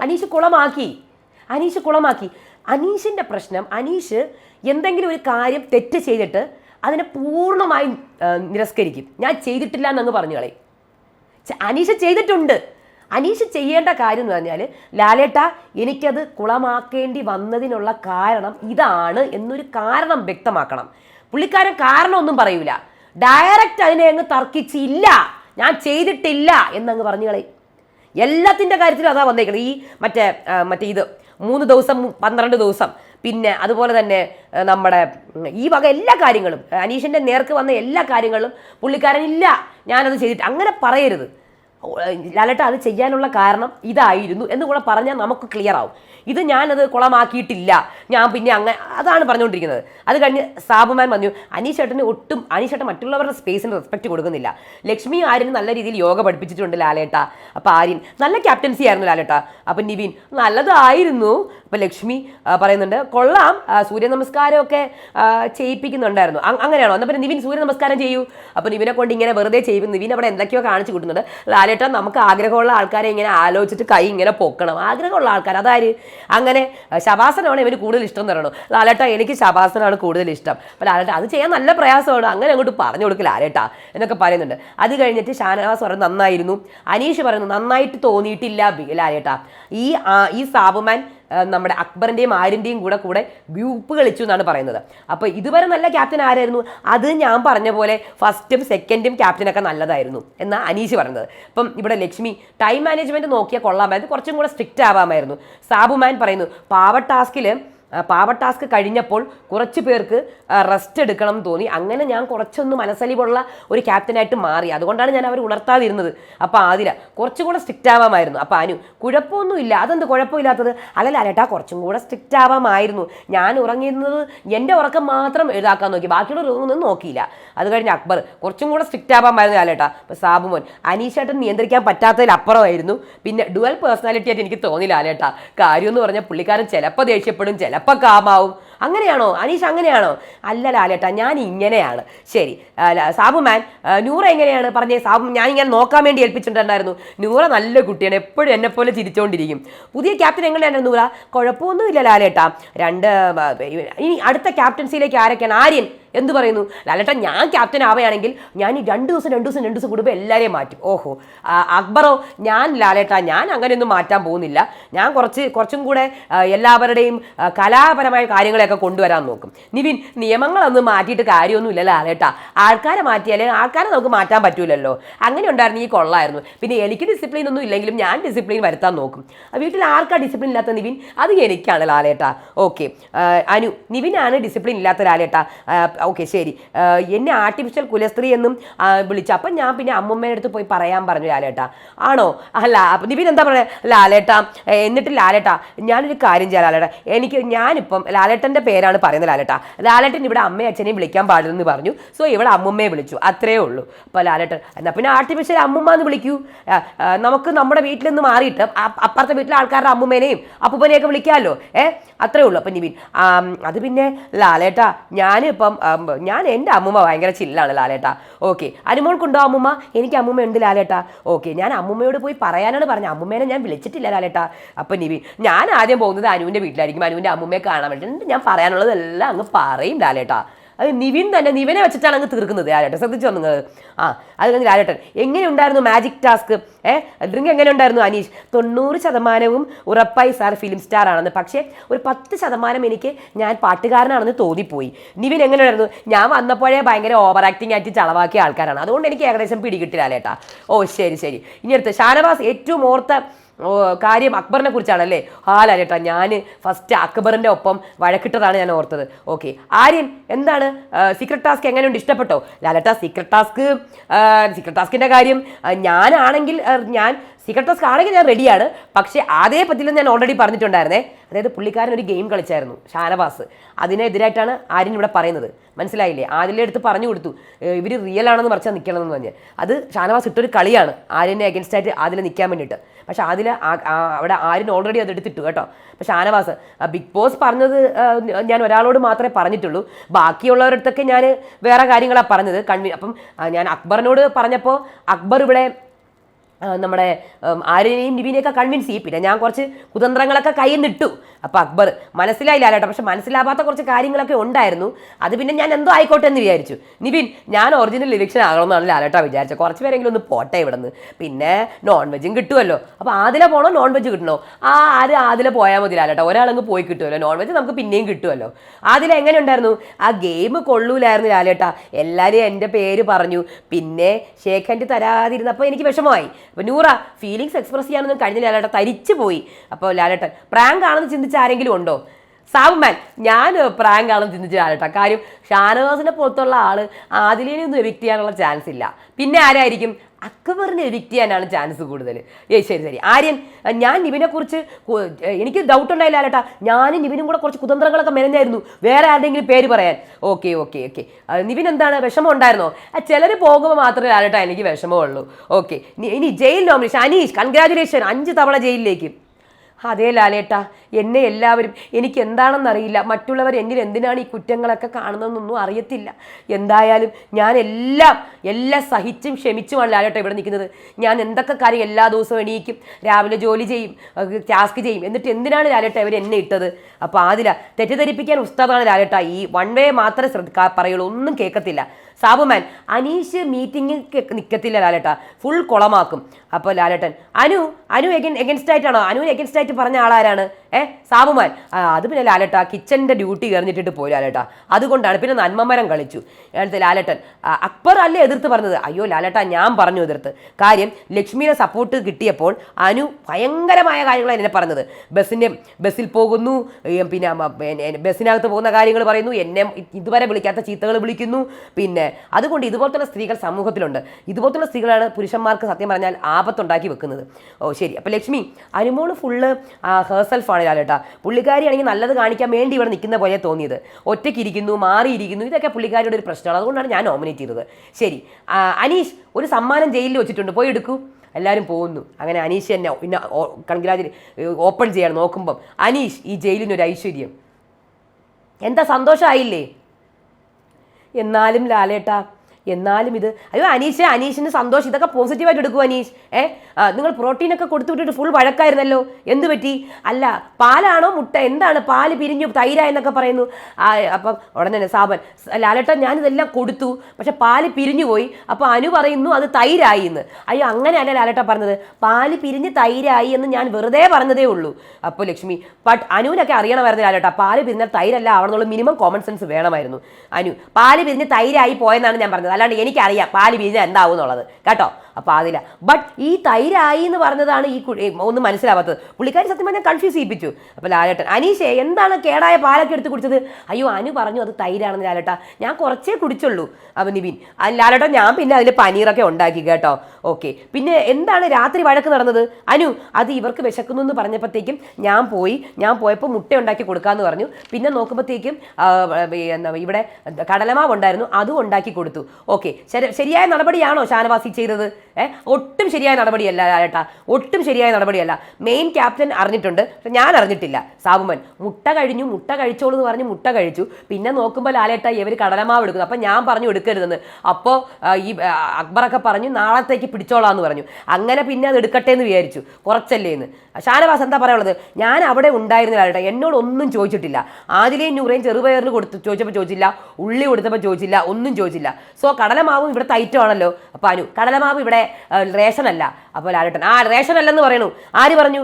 അനീഷ് കുളമാക്കി. അനീഷ് കുളമാക്കി. അനീഷിന്റെ പ്രശ്നം അനീഷ് എന്തെങ്കിലും ഒരു കാര്യം തെറ്റ് ചെയ്തിട്ട് അതിനെ പൂർണമായി നിരസ്കരിക്കും. ഞാൻ ചെയ്തിട്ടില്ല എന്നങ്ങ് പറഞ്ഞു കളയും. അനീഷ ചെയ്തിട്ടുണ്ട്. അനീഷ് ചെയ്യേണ്ട കാര്യം എന്ന് പറഞ്ഞാൽ ലാലേട്ട എനിക്കത് കുളമാക്കേണ്ടി വന്നതിനുള്ള കാരണം ഇതാണ് എന്നൊരു കാരണം വ്യക്തമാക്കണം. പുള്ളിക്കാരൻ കാരണമൊന്നും പറയൂല. ഡയറക്റ്റ് അതിനെ അങ്ങ് തർക്കിച്ചില്ല. ഞാൻ ചെയ്തിട്ടില്ല എന്നങ്ങ് പറഞ്ഞു കളയും. എല്ലാത്തിന്റെ കാര്യത്തിലും അതാ വന്നേക്കുന്നത് ഈ മറ്റേ മറ്റേ ഇത് മൂന്ന് ദിവസം പന്ത്രണ്ട് ദിവസം പിന്നെ അതുപോലെ തന്നെ നമ്മുടെ ഈ വക എല്ലാ കാര്യങ്ങളും അനീഷിന്റെ നേർക്ക് വന്ന എല്ലാ കാര്യങ്ങളും പുള്ളിക്കാരനില്ല ഞാനത് ചെയ്തിട്ട് അങ്ങനെ പറയരുത്. ലാലട്ട അത് ചെയ്യാനുള്ള കാരണം ഇതായിരുന്നു എന്ന് കൂടെ പറഞ്ഞാൽ നമുക്ക് ക്ലിയർ ആവും. ഇത് ഞാനത് കുളമാക്കിയിട്ടില്ല ഞാൻ പിന്നെ അങ്ങനെ അതാണ് പറഞ്ഞുകൊണ്ടിരിക്കുന്നത്. അത് കഴിഞ്ഞ് സാബുമാൻ പറഞ്ഞു അനീഷേട്ടന് ഒട്ടും അനീഷേട്ടൻ മറ്റുള്ളവരുടെ സ്പേസിന് റെസ്പെക്ട് കൊടുക്കുന്നില്ല. ലക്ഷ്മി ആര്യന് നല്ല രീതിയിൽ യോഗ പഠിപ്പിച്ചിട്ടുണ്ട് ലാലേട്ട അപ്പോൾ ആര്യൻ നല്ല ക്യാപ്റ്റൻസി ആയിരുന്നു ലാലേട്ട. അപ്പം നിവിൻ നല്ലതായിരുന്നു അപ്പം ലക്ഷ്മി പറയുന്നുണ്ട് കൊള്ളാം സൂര്യ നമസ്കാരമൊക്കെ ചെയ്യിപ്പിക്കുന്നുണ്ടായിരുന്നു. അങ്ങനെയാണോ? എന്നാൽ പിന്നെ നിവിൻ സൂര്യ നമസ്കാരം ചെയ്യൂ. അപ്പോൾ നിവിനെ കൊണ്ട് ഇങ്ങനെ വെറുതെ ചെയ്യും നിവിൻ അവിടെ എന്തൊക്കെയോ കാണിച്ചു കൂട്ടുന്നുണ്ട് ലാലേട്ട നമുക്ക് ആഗ്രഹമുള്ള ആൾക്കാരെ ഇങ്ങനെ ആലോചിച്ചിട്ട് കൈ ഇങ്ങനെ പൊക്കണം. ആഗ്രഹമുള്ള ആൾക്കാർ അതാര്? അങ്ങനെ ശവാസനമാണ് ഇവന് കൂടുതൽ ഇഷ്ടം പറയണു ലാലേട്ട എനിക്ക് ശവാസനമാണ് കൂടുതൽ ഇഷ്ടം. അപ്പോൾ ലാലേട്ട അത് ചെയ്യാൻ നല്ല പ്രയാസമാണ്. അങ്ങനെ അങ്ങോട്ട് പറഞ്ഞു കൊടുക്കുക ലാലേട്ട. എന്നൊക്കെ പറയുന്നുണ്ട്. അത് കഴിഞ്ഞിട്ട് ഷാനവാസ് പറയുന്നത് നന്നായിരുന്നു. അനീഷ് പറയുന്നു നന്നായിട്ട് തോന്നിയിട്ടില്ല ലാലേട്ട. ഈ ഈ സാബുമാൻ നമ്മുടെ അക്ബറിന്റെയും ആര്യന്റെയും കൂടെ കൂടെ ഗ്രൂപ്പ് കളിച്ചു എന്നാണ് പറയുന്നത്. അപ്പോൾ ഇതുവരെ നല്ല ക്യാപ്റ്റൻ ആരായിരുന്നു? അത് ഞാൻ പറഞ്ഞ പോലെ ഫസ്റ്റും സെക്കൻഡും ക്യാപ്റ്റനൊക്കെ നല്ലതായിരുന്നു എന്നാണ് അനീഷ് പറഞ്ഞത്. അപ്പം ഇവിടെ ലക്ഷ്മി ടൈം മാനേജ്മെന്റ് നോക്കിയാൽ കൊള്ളാമായിരുന്നു. കുറച്ചും കൂടെ സ്ട്രിക്റ്റ് ആവാമായിരുന്നു. സാബുമാൻ പറയുന്നു പാവ ടാസ്കിൽ പാവ ടാസ്ക് കഴിഞ്ഞപ്പോൾ കുറച്ച് പേർക്ക് റെസ്റ്റ് എടുക്കണം എന്ന് തോന്നി. അങ്ങനെ ഞാൻ കുറച്ചൊന്ന് മനസ്സലിവുള്ള ഒരു ക്യാപ്റ്റനായിട്ട് മാറി. അതുകൊണ്ടാണ് ഞാൻ അവർ ഉണർത്താതിരുന്നത്. അപ്പോൾ ആതിര കുറച്ചും കൂടെ സ്ട്രിക്റ്റ് ആവാമായിരുന്നു. അപ്പോൾ അനു കുഴപ്പമൊന്നുമില്ല. അതെന്ത് കുഴപ്പമില്ലാത്തത്? അല്ലല്ല അലട്ടാ കുറച്ചും കൂടെ സ്ട്രിക്റ്റ് ആവാമായിരുന്നു. ഞാൻ ഉറങ്ങിയിരുന്നത് എന്റെ ഉറക്കം മാത്രം എഴുതാക്കാൻ നോക്കി. ബാക്കിയുള്ള റൂമൊന്നും നോക്കിയില്ല. അത് കഴിഞ്ഞ് അക്ബർ കുറച്ചും കൂടെ സ്ട്രിക്റ്റ് ആവാമായിരുന്നു അല്ലേട്ടാ അപ്പോൾ സാബുമോൻ അനീഷേട്ടൻ നിയന്ത്രിക്കാൻ പറ്റാത്തതിൽ അപ്പുറമായിരുന്നു പിന്നെ ഡുവൽ പേഴ്സണാലിറ്റി ആയിട്ട് എനിക്ക് തോന്നിയില്ല അല്ലേട്ടാ കാര്യം എന്ന് പറഞ്ഞാൽ പുള്ളിക്കാരൻ ചിലപ്പോൾ ദേഷ്യപ്പെടും ചിലപ്പോൾ കാമാവും. അങ്ങനെയാണോ? അനീഷ് അങ്ങനെയാണോ? അല്ല ലാലേട്ടാ ഞാൻ ഇങ്ങനെയാണ്. ശരി. സാബുമാൻ നൂറ എങ്ങനെയാണ്? പറഞ്ഞേ സാബു ഞാൻ ഇങ്ങനെ നോക്കാൻ വേണ്ടി ഏൽപ്പിച്ചിട്ടുണ്ടായിരുന്നു. നൂറ നല്ല കുട്ടിയാണ്. എപ്പോഴും എന്നെ പോലെ ചിരിച്ചുകൊണ്ടിരിക്കും പുതിയ ക്യാപ്റ്റൻ എങ്ങനെയാണ് നൂറ? കുഴപ്പമൊന്നുമില്ല ലാലേട്ടാ രണ്ട് ഇനി അടുത്ത ക്യാപ്റ്റൻസിയിലേക്ക് ആരൊക്കെയാണ്? ആര്യൻ. എന്ത് പറയുന്നു? ലാലേട്ടൻ ഞാൻ ക്യാപ്റ്റൻ ആവുകയാണെങ്കിൽ ഞാൻ ഈ രണ്ട് ദിവസം രണ്ട് ദിവസം രണ്ട് ദിവസം കൂടുമ്പോൾ എല്ലാവരെയും മാറ്റും. ഓഹോ. അക്ബറോ ഞാൻ ലാലേട്ട ഞാൻ അങ്ങനെയൊന്നും മാറ്റാൻ പോകുന്നില്ല. ഞാൻ കുറച്ച് കുറച്ചും കൂടെ എല്ലാവരുടെയും കലാപരമായ കാര്യങ്ങളെയൊക്കെ കൊണ്ടുവരാൻ നോക്കും. നിവിൻ നിയമങ്ങളൊന്നും മാറ്റിയിട്ട് കാര്യമൊന്നുമില്ല ലാലേട്ട. ആൾക്കാരെ മാറ്റിയാലേ ആൾക്കാരെ നമുക്ക് മാറ്റാൻ പറ്റൂലല്ലോ. അങ്ങനെ ഉണ്ടായിരുന്നു ഈ കൊള്ളായിരുന്നു. പിന്നെ എനിക്ക് ഡിസിപ്ലിൻ ഒന്നും ഇല്ലെങ്കിലും ഞാൻ ഡിസിപ്ലിൻ വരുത്താൻ നോക്കും. വീട്ടിൽ ആർക്കാ ഡിസിപ്ലിൻ ഇല്ലാത്ത നിവിൻ? അത് എനിക്കാണ് ലാലേട്ട. ഓക്കെ. അനു നിവിനാണ് ഡിസിപ്ലിൻ ഇല്ലാത്ത ലാലേട്ട. ഓക്കെ ശരി. എന്നെ ആർട്ടിഫിഷ്യൽ കുലസ്ത്രീ എന്നും വിളിച്ചു. അപ്പം ഞാൻ പിന്നെ അമ്മമ്മേടെ അടുത്ത് പോയി പറയാൻ പറഞ്ഞു ലാലേട്ട. ആണോ? അല്ല അപ്പം നിവിൻ എന്താ പറയുക ലാലേട്ട എന്നിട്ട് ലാലേട്ട ഞാനൊരു കാര്യം ചെയ്യാം ലാലേട്ട. എനിക്ക് ഞാനിപ്പം ലാലേട്ടന്റെ പേരാണ് പറയുന്നത് ലാലേട്ട. ലാലേട്ടൻ ഇവിടെ അമ്മയും അച്ഛനെയും വിളിക്കാൻ പാടില്ലെന്ന് പറഞ്ഞു. സോ ഇവിടെ അമ്മമ്മയെ വിളിച്ചു. അത്രേ ഉള്ളൂ. അപ്പോൾ ലാലേട്ടൻ എന്നാൽ പിന്നെ ആർട്ടിഫിഷ്യൽ അമ്മമ്മ എന്ന് വിളിക്കൂ. നമുക്ക് നമ്മുടെ വീട്ടിൽ നിന്ന് മാറിയിട്ട് അപ്പുറത്തെ വീട്ടിലെ ആൾക്കാരുടെ അമ്മുമ്മേനെയും അപ്പൂപ്പനെയൊക്കെ വിളിക്കാമല്ലോ. ഏ അത്രേ ഉള്ളൂ. അപ്പം നിവിൻ അത് പിന്നെ ലാലേട്ട ഞാനിപ്പം ഞാൻ എന്റെ അമ്മുമ്മ ഭയങ്കര ചില്ലാണ് ലാലേട്ട. ഓക്കെ അനുമോൾക്കുണ്ടോ അമ്മുമ്മ? എനിക്ക് അമ്മുമ്മ ഉണ്ട് ലാലേട്ട. ഓക്കെ ഞാൻ അമ്മുമ്മയോട് പോയി പറയാനാണ് പറഞ്ഞത്. അമ്മുമ്മേനെ ഞാൻ വിളിച്ചിട്ടില്ല ലാലേട്ട. അപ്പം നിവി ഞാൻ ആദ്യം പോകുന്നത് അനുവിന്റെ വീട്ടിലായിരിക്കും. അനുവിന്റെ അമ്മുമ്മയെ കാണാൻ വേണ്ടി ഞാൻ പറയാനുള്ളതെല്ലാം അങ്ങ് പറയും ലാലേട്ട. അത് നിവിൻ തന്നെ നിവിനെ വെച്ചിട്ടാണ് അങ്ങ് തീർക്കുന്നത്. ആരേട്ടൻ ശ്രദ്ധിച്ചോ നിങ്ങൾ? ആ അത് കഴിഞ്ഞ് ആരേട്ടൻ എങ്ങനെ ഉണ്ടായിരുന്നു മാജിക് ടാസ്ക് ഏ ഡ്രിങ്ക് എങ്ങനെ ഉണ്ടായിരുന്നു അനീഷ്? തൊണ്ണൂറ് ശതമാനവും ഉറപ്പായി സാർ ഫിലിം സ്റ്റാർ ആണെന്ന്. പക്ഷേ ഒരു പത്ത് ശതമാനം എനിക്ക് ഞാൻ പാട്ടുകാരനാണെന്ന് തോന്നിപ്പോയി. നിവിൻ എങ്ങനെ ഉണ്ടായിരുന്നു ഞാൻ വന്നപ്പോഴേ ഭയങ്കര ഓവർ ആക്ടിങ് ആയിട്ട് ചളവാക്കിയ ആൾക്കാരാണ്. അതുകൊണ്ട് എനിക്ക് ഏകദേശം പിടികിട്ടില്ല ലാലേട്ടാ ഓ ശരി ശരി. ഇനി അടുത്ത് ഷാനവാസ് ഏറ്റവും ഓർത്ത കാര്യം അക്ബറിനെ കുറിച്ചാണല്ലേ? ഹാലാ ചേട്ടാ ഞാൻ ഫസ്റ്റ് അക്ബറിന്റെ ഒപ്പം വഴക്കിട്ടതാണ് ഞാൻ ഓർത്തത്. ഓക്കെ ആര്യൻ എന്താണ്? സീക്രട്ട് ടാസ്ക് എങ്ങനെയുണ്ട്? ഇഷ്ടപ്പെട്ടോ? ലാലേട്ടാ സീക്രട്ട് ടാസ്ക് സീക്രട്ട് ടാസ്കിന്റെ കാര്യം ഞാനാണെങ്കിൽ ഞാൻ സീക്രട്ട് ടാസ്ക് ആണെങ്കിൽ ഞാൻ റെഡിയാണ് പക്ഷേ അതേ പറ്റിയിലും ഞാൻ ഓൾറെഡി പറഞ്ഞിട്ടുണ്ടായിരുന്നേ. അതായത് പുള്ളിക്കാരൻ ഒരു ഗെയിം കളിച്ചായിരുന്നു ഷാനവാസ്. അതിനെതിരായിട്ടാണ് ആര്യൻ ഇവിടെ പറയുന്നത്. മനസ്സിലായില്ലേ? ആര്യന്റെ എടുത്ത് പറഞ്ഞു കൊടുത്തു. ഇവർ റിയൽ ആണെന്ന് മറിച്ചാൽ നിൽക്കണമെന്ന് പറഞ്ഞ്. അത് ഷാനവാസ് ഇട്ടൊരു കളിയാണ് ആര്യനെ അഗൻസ്റ്റ് ആയിട്ട് ആദിലെ നിൽക്കാൻ വേണ്ടിയിട്ട്. പക്ഷേ അതിൽ അവിടെ ആര്യൻ ഓൾറെഡി അത് എടുത്തിട്ടു കേട്ടോ. അപ്പോൾ ഷാനവാസ് ബിഗ് ബോസ് പറഞ്ഞത് ഞാൻ ഒരാളോട് മാത്രമേ പറഞ്ഞിട്ടുള്ളൂ. ബാക്കിയുള്ളവരടുത്തൊക്കെ ഞാൻ വേറെ കാര്യങ്ങളാണ് പറഞ്ഞത്. കൺവി അപ്പം ഞാൻ അക്ബറിനോട് പറഞ്ഞപ്പോൾ അക്ബർ ഇവിടെ നമ്മുടെ ആരെയും നിവിനെയൊക്കെ കൺവിൻസ് ചെയ്യും. പിന്നെ ഞാൻ കുറച്ച് കുതന്ത്രങ്ങളൊക്കെ കയ്യിൽ നിട്ടു. അപ്പോൾ അക്ബർ മനസ്സിലായില്ല ലാലേട്ടാ പക്ഷെ മനസ്സിലാവാത്ത കുറച്ച് കാര്യങ്ങളൊക്കെ ഉണ്ടായിരുന്നു. അത് പിന്നെ ഞാൻ എന്തോ ആയിക്കോട്ടെ എന്ന് വിചാരിച്ചു. നിബിൻ ഞാൻ ഒറിജിനൽ ഇലക്ഷൻ ആകണമെന്നാണ് ലാലേട്ടാ വിചാരിച്ചത്. കുറച്ച് പേരെങ്കിലും ഒന്ന് പോട്ടെ ഇവിടെ നിന്ന് പിന്നെ നോൺ വെജും കിട്ടുമല്ലോ അപ്പോൾ ആദില പോകണോ നോൺ വെജ് കിട്ടണോ? ആ ആര് ആദില പോയാൽ മതി ലാലേട്ടാ. ഒരാളങ്ങ് പോയി കിട്ടുമല്ലോ നോൺ വെജ് നമുക്ക് പിന്നെയും കിട്ടുമല്ലോ ആതിലെ എങ്ങനെ ഉണ്ടായിരുന്നു? ആ ഗെയിം കൊള്ളൂലായിരുന്നു ലാലേട്ടാ. എല്ലാവരും എന്റെ പേര് പറഞ്ഞു. പിന്നെ ഷേഖന്റെ തരാതിരുന്നപ്പോൾ എനിക്ക് വിഷമമായി. അപ്പോൾ നൂറ ഫീലിങ്സ് എക്സ്പ്രസ് ചെയ്യാനൊന്നും കഴിഞ്ഞ ലാലേട്ടൻ തരിച്ചു പോയി അപ്പോൾ ലാലേട്ടൻ പ്രാങ്ക് ആണെന്ന് ചിന്തിച്ച ആരെങ്കിലും ഉണ്ടോ? സാബുമാൻ ഞാൻ പ്രാങ്ക് ആണെന്ന് ചിന്തിച്ച ലാലേട്ട. കാര്യം ഷാനവാസിനെ പുറത്തുള്ള ആൾ ആദിലിനെ ഒന്നും എവിക്റ്റ് ചെയ്യാനുള്ള ചാൻസ് ഇല്ല. പിന്നെ ആരായിരിക്കും? അക്ബറിനെ എഡിക്റ്റ് ചെയ്യാനാണ് ചാൻസ് കൂടുതൽ. ഏയ് ശരി ശരി. ആര്യൻ ഞാൻ നിവിനെ കുറിച്ച് എനിക്ക് ഡൗട്ട് ഉണ്ടായില്ല ലാലേട്ടാ ഞാനും നിവിനും കൂടെ കുറച്ച് കുതന്ത്രങ്ങളൊക്കെ മെനഞ്ഞായിരുന്നു. വേറെ ആരുടെങ്കിലും പേര് പറയാൻ. ഓക്കെ ഓക്കെ ഓക്കെ നിവിൻ എന്താണ്? വിഷമം ഉണ്ടായിരുന്നോ? ചിലർ പോകുമ്പോൾ മാത്രമേ ആരട്ടാ എനിക്ക് വിഷമമുള്ളൂ. ഓക്കെ ഇനി ജയിൽ നോമിനേഷൻ അനീഷ് കൺഗ്രാചുലേഷൻ അഞ്ച് തവണ ജയിലിലേക്ക്. അതേ ലാലേട്ടാ എന്നെ എല്ലാവരും എനിക്ക് എന്താണെന്നറിയില്ല. മറ്റുള്ളവർ എന്നിൽ എന്തിനാണ് ഈ കുറ്റങ്ങളൊക്കെ കാണുന്നതെന്നൊന്നും അറിയത്തില്ല. എന്തായാലും ഞാൻ എല്ലാം എല്ലാം സഹിച്ചും ക്ഷമിച്ചുമാണ് ലാലേട്ട ഇവിടെ നിൽക്കുന്നത്. ഞാൻ എന്തൊക്കെ കാര്യം എല്ലാ ദിവസവും എണീക്കും രാവിലെ ജോലി ചെയ്യും ടാസ്ക് ചെയ്യും. എന്നിട്ട് എന്തിനാണ് ലാലേട്ട ഇവർ എന്നെ ഇട്ടത്? അപ്പോൾ ആദില തെറ്റിദ്ധരിപ്പിക്കാൻ ഉസ്താദാണ് ലാലേട്ട. ഈ വൺ വേ മാത്രമേ ശ്രദ്ധ പറയുള്ളൂ. ഒന്നും കേൾക്കത്തില്ല. സാബുമാൻ അനീഷ് മീറ്റിംഗിൽ നിൽക്കത്തില്ല ലാലേട്ട. ഫുൾ കുളമാക്കും. അപ്പോൾ ലാലേട്ടൻ അനു അനു എഗൻ എഗൻസ്റ്റ് ആയിട്ടാണോ? അനു എഗൻസ്റ്റ് ആയിട്ട് പറഞ്ഞ ആളാരാണ്? ഏ സാബുമാൻ. അത് പിന്നെ ലാലേട്ട കിച്ചന്റെ ഡ്യൂട്ടി എറിഞ്ഞിട്ടിട്ട് പോയി ലാലേട്ട. അതുകൊണ്ടാണ് പിന്നെ നന്മമരം കളിച്ചു. ലാലേട്ടൻ അക്ബർ അല്ലേ എതിർത്ത് പറഞ്ഞത്? അയ്യോ ലാലേട്ട ഞാൻ പറഞ്ഞു എതിർത്ത്. കാര്യം ലക്ഷ്മിയുടെ സപ്പോർട്ട് കിട്ടിയപ്പോൾ അനു ഭയങ്കരമായ കാര്യങ്ങളാണ് എന്നെ പറഞ്ഞത്. ബസ്സിന്റെ ബസ്സിൽ പോകുന്നു പിന്നെ ബസ്സിനകത്ത് പോകുന്ന കാര്യങ്ങൾ പറയുന്നു എന്നെ ഇതുവരെ വിളിക്കാത്ത ചീത്തകൾ വിളിക്കുന്നു പിന്നെ അതുകൊണ്ട് ഇതുപോലത്തുള്ള സ്ത്രീകൾ സമൂഹത്തിലുണ്ട്. ഇതുപോലത്തുള്ള സ്ത്രീകളാണ് പുരുഷന്മാർക്ക് സത്യം പറഞ്ഞാൽ ആപത്തുണ്ടാക്കി വെക്കുന്നത്. ഓ ശരി. അപ്പോൾ ലക്ഷ്മി അനുമോൾ ഫുള്ള് ഹേഴ്സെൽഫാണ് ലാലേട്ടാ. പുള്ളിക്കാരിയാണെങ്കിൽ നല്ലത് കാണിക്കാൻ വേണ്ടി ഇവിടെ നിൽക്കുന്ന പോലെ തോന്നിയത്. ഒറ്റയ്ക്കിരിക്കുന്നു മാറിയിരിക്കുന്നു. ഇതൊക്കെ പുള്ളിക്കാരിയുടെ ഒരു പ്രശ്നമാണ്. അതുകൊണ്ടാണ് ഞാൻ നോമിനേറ്റ് ചെയ്തത്. ശരി. അനീഷ് ഒരു സമ്മാനം ജയിലിൽ വെച്ചിട്ടുണ്ട്. പോയി എടുക്കൂ. എല്ലാവരും പോകുന്നു. അങ്ങനെ അനീഷ് തന്നെ പിന്നെ കൺഗ്രാജ് ഓപ്പൺ ചെയ്യാൻ നോക്കുമ്പം. അനീഷ് ഈ ജയിലിനൊരു ഐശ്വര്യം. എന്താ സന്തോഷമായില്ലേ എന്നാലും ലാലേട്ടാ എന്നാലും ഇത് അയ്യോ അനീഷ് അനീഷിന് സന്തോഷം. ഇതൊക്കെ പോസിറ്റീവായിട്ട് എടുക്കും അനീഷ്? ഏ? നിങ്ങൾ പ്രോട്ടീനൊക്കെ കൊടുത്തു വിട്ടിട്ട് ഫുൾ വഴക്കായിരുന്നല്ലോ? എന്ത് പറ്റി? അല്ല പാലാണോ മുട്ട? എന്താണ് പാൽ പിരിഞ്ഞു തൈര എന്നൊക്കെ പറയുന്നു. അപ്പം ഉടനെ തന്നെ സാബൻ ലാലേട്ട ഞാനിതെല്ലാം കൊടുത്തു. പക്ഷെ പാൽ പിരിഞ്ഞു പോയി. അപ്പോൾ അനു പറയുന്നു അത് തൈരായി എന്ന്. അയ്യോ അങ്ങനെയല്ല ലാലേട്ട പറഞ്ഞത്. പാൽ പിരിഞ്ഞ് തൈരായി എന്ന് ഞാൻ വെറുതെ പറഞ്ഞതേ ഉള്ളൂ. അപ്പോൾ ലക്ഷ്മി ബട്ട് അനുവിനൊക്കെ അറിയണമായിരുന്നു ലാലേട്ട പാൽ പിരിഞ്ഞാൽ തൈരല്ല ആവണമെന്നുള്ള മിനിമം കോമൺ സെൻസ് വേണമായിരുന്നു. അനു പാൽ പിരിഞ്ഞ് തൈരായി പോയെന്നാണ് ഞാൻ പറഞ്ഞത്. അല്ലാണ്ട് എനിക്കറിയാം പാൽ പിരിഞ്ഞാൽ എന്താവും എന്നുള്ളത് കേട്ടോ? അപ്പോൾ അതില്ല ബട്ട് ഈ തൈരായി എന്ന് പറഞ്ഞതാണ് ഈ ഒന്ന് മനസ്സിലാവാത്തത്. പുള്ളിക്കാരി സത്യം പറഞ്ഞാൽ കൺഫ്യൂസ് ചെയ്യിപ്പിച്ചു. അപ്പോൾ ലാലേട്ടൻ അനീഷേ എന്താണ് കേടായ പാലൊക്കെ എടുത്ത് കുടിച്ചത്? അയ്യോ അനു പറഞ്ഞു അത് തൈരാണെന്ന് ലാലേട്ട. ഞാൻ കുറച്ചേ കുടിച്ചുള്ളൂ. അവൻ നിബിൻ ലാലേട്ട ഞാൻ പിന്നെ അതിൽ പനീറൊക്കെ ഉണ്ടാക്കി കേട്ടോ. ഓക്കെ പിന്നെ എന്താണ് രാത്രി വഴക്ക് നടന്നത്? അനു അത് ഇവർക്ക് വിശക്കുന്നു എന്ന് പറഞ്ഞപ്പോഴത്തേക്കും ഞാൻ പോയി. ഞാൻ പോയപ്പോൾ മുട്ട ഉണ്ടാക്കി കൊടുക്കാമെന്ന് പറഞ്ഞു. പിന്നെ നോക്കുമ്പോഴത്തേക്കും എന്താ ഇവിടെ കടലമാവ് ഉണ്ടായിരുന്നു. അതും ഉണ്ടാക്കി കൊടുത്തു. ഓക്കെ ശരിയായ നടപടിയാണോ ഷാനവാസി ചെയ്തത്? ഒട്ടും ശരിയായ നടപടിയല്ല ഏട്ടാ. ഒട്ടും ശരിയായ നടപടിയല്ല. മെയിൻ ക്യാപ്റ്റൻ അറിഞ്ഞിട്ടുണ്ട്. പക്ഷെ ഞാൻ അറിഞ്ഞിട്ടില്ല. സാബുമൻ മുട്ട കഴിഞ്ഞു മുട്ട കഴിച്ചോളൂ എന്ന് പറഞ്ഞ് മുട്ട കഴിച്ചു. പിന്നെ നോക്കുമ്പോൾ ലാലേട്ട ഇവർ കടലമാവ് എടുക്കുന്നു. അപ്പം ഞാൻ പറഞ്ഞു എടുക്കരുതെന്ന്. അപ്പോൾ ഈ അക്ബറൊക്കെ പറഞ്ഞു നാളത്തേക്ക് പിടിച്ചോളാന്ന് പറഞ്ഞു. അങ്ങനെ പിന്നെ അത് എടുക്കട്ടെ എന്ന് വിചാരിച്ചു. കുറച്ചല്ലേ എന്ന്. ഷാനവാസ് എന്താ പറയാനുള്ളത്? ഞാൻ അവിടെ ഉണ്ടായിരുന്നില്ല ലാലേട്ട. എന്നോട് ഒന്നും ചോദിച്ചിട്ടില്ല. ആദിലെയും നൂറേയും ചെറുപയറിന് കൊടുത്ത് ചോദിച്ചപ്പോൾ ചോദിച്ചില്ല. ഉള്ളി കൊടുത്തപ്പോൾ ചോദിച്ചില്ല. ഒന്നും ചോദിച്ചില്ല. സോ കടലമാവും ഇവിടെ തൈറ്റമാണല്ലോ. അപ്പോൾ അനു കടലമാവ് ഇവിടെ ആ, അല്ല അപ്പോൾ ലാലേട്ടൻ ആ റേഷൻ അല്ലെന്ന് പറയണു. ആര് പറഞ്ഞു?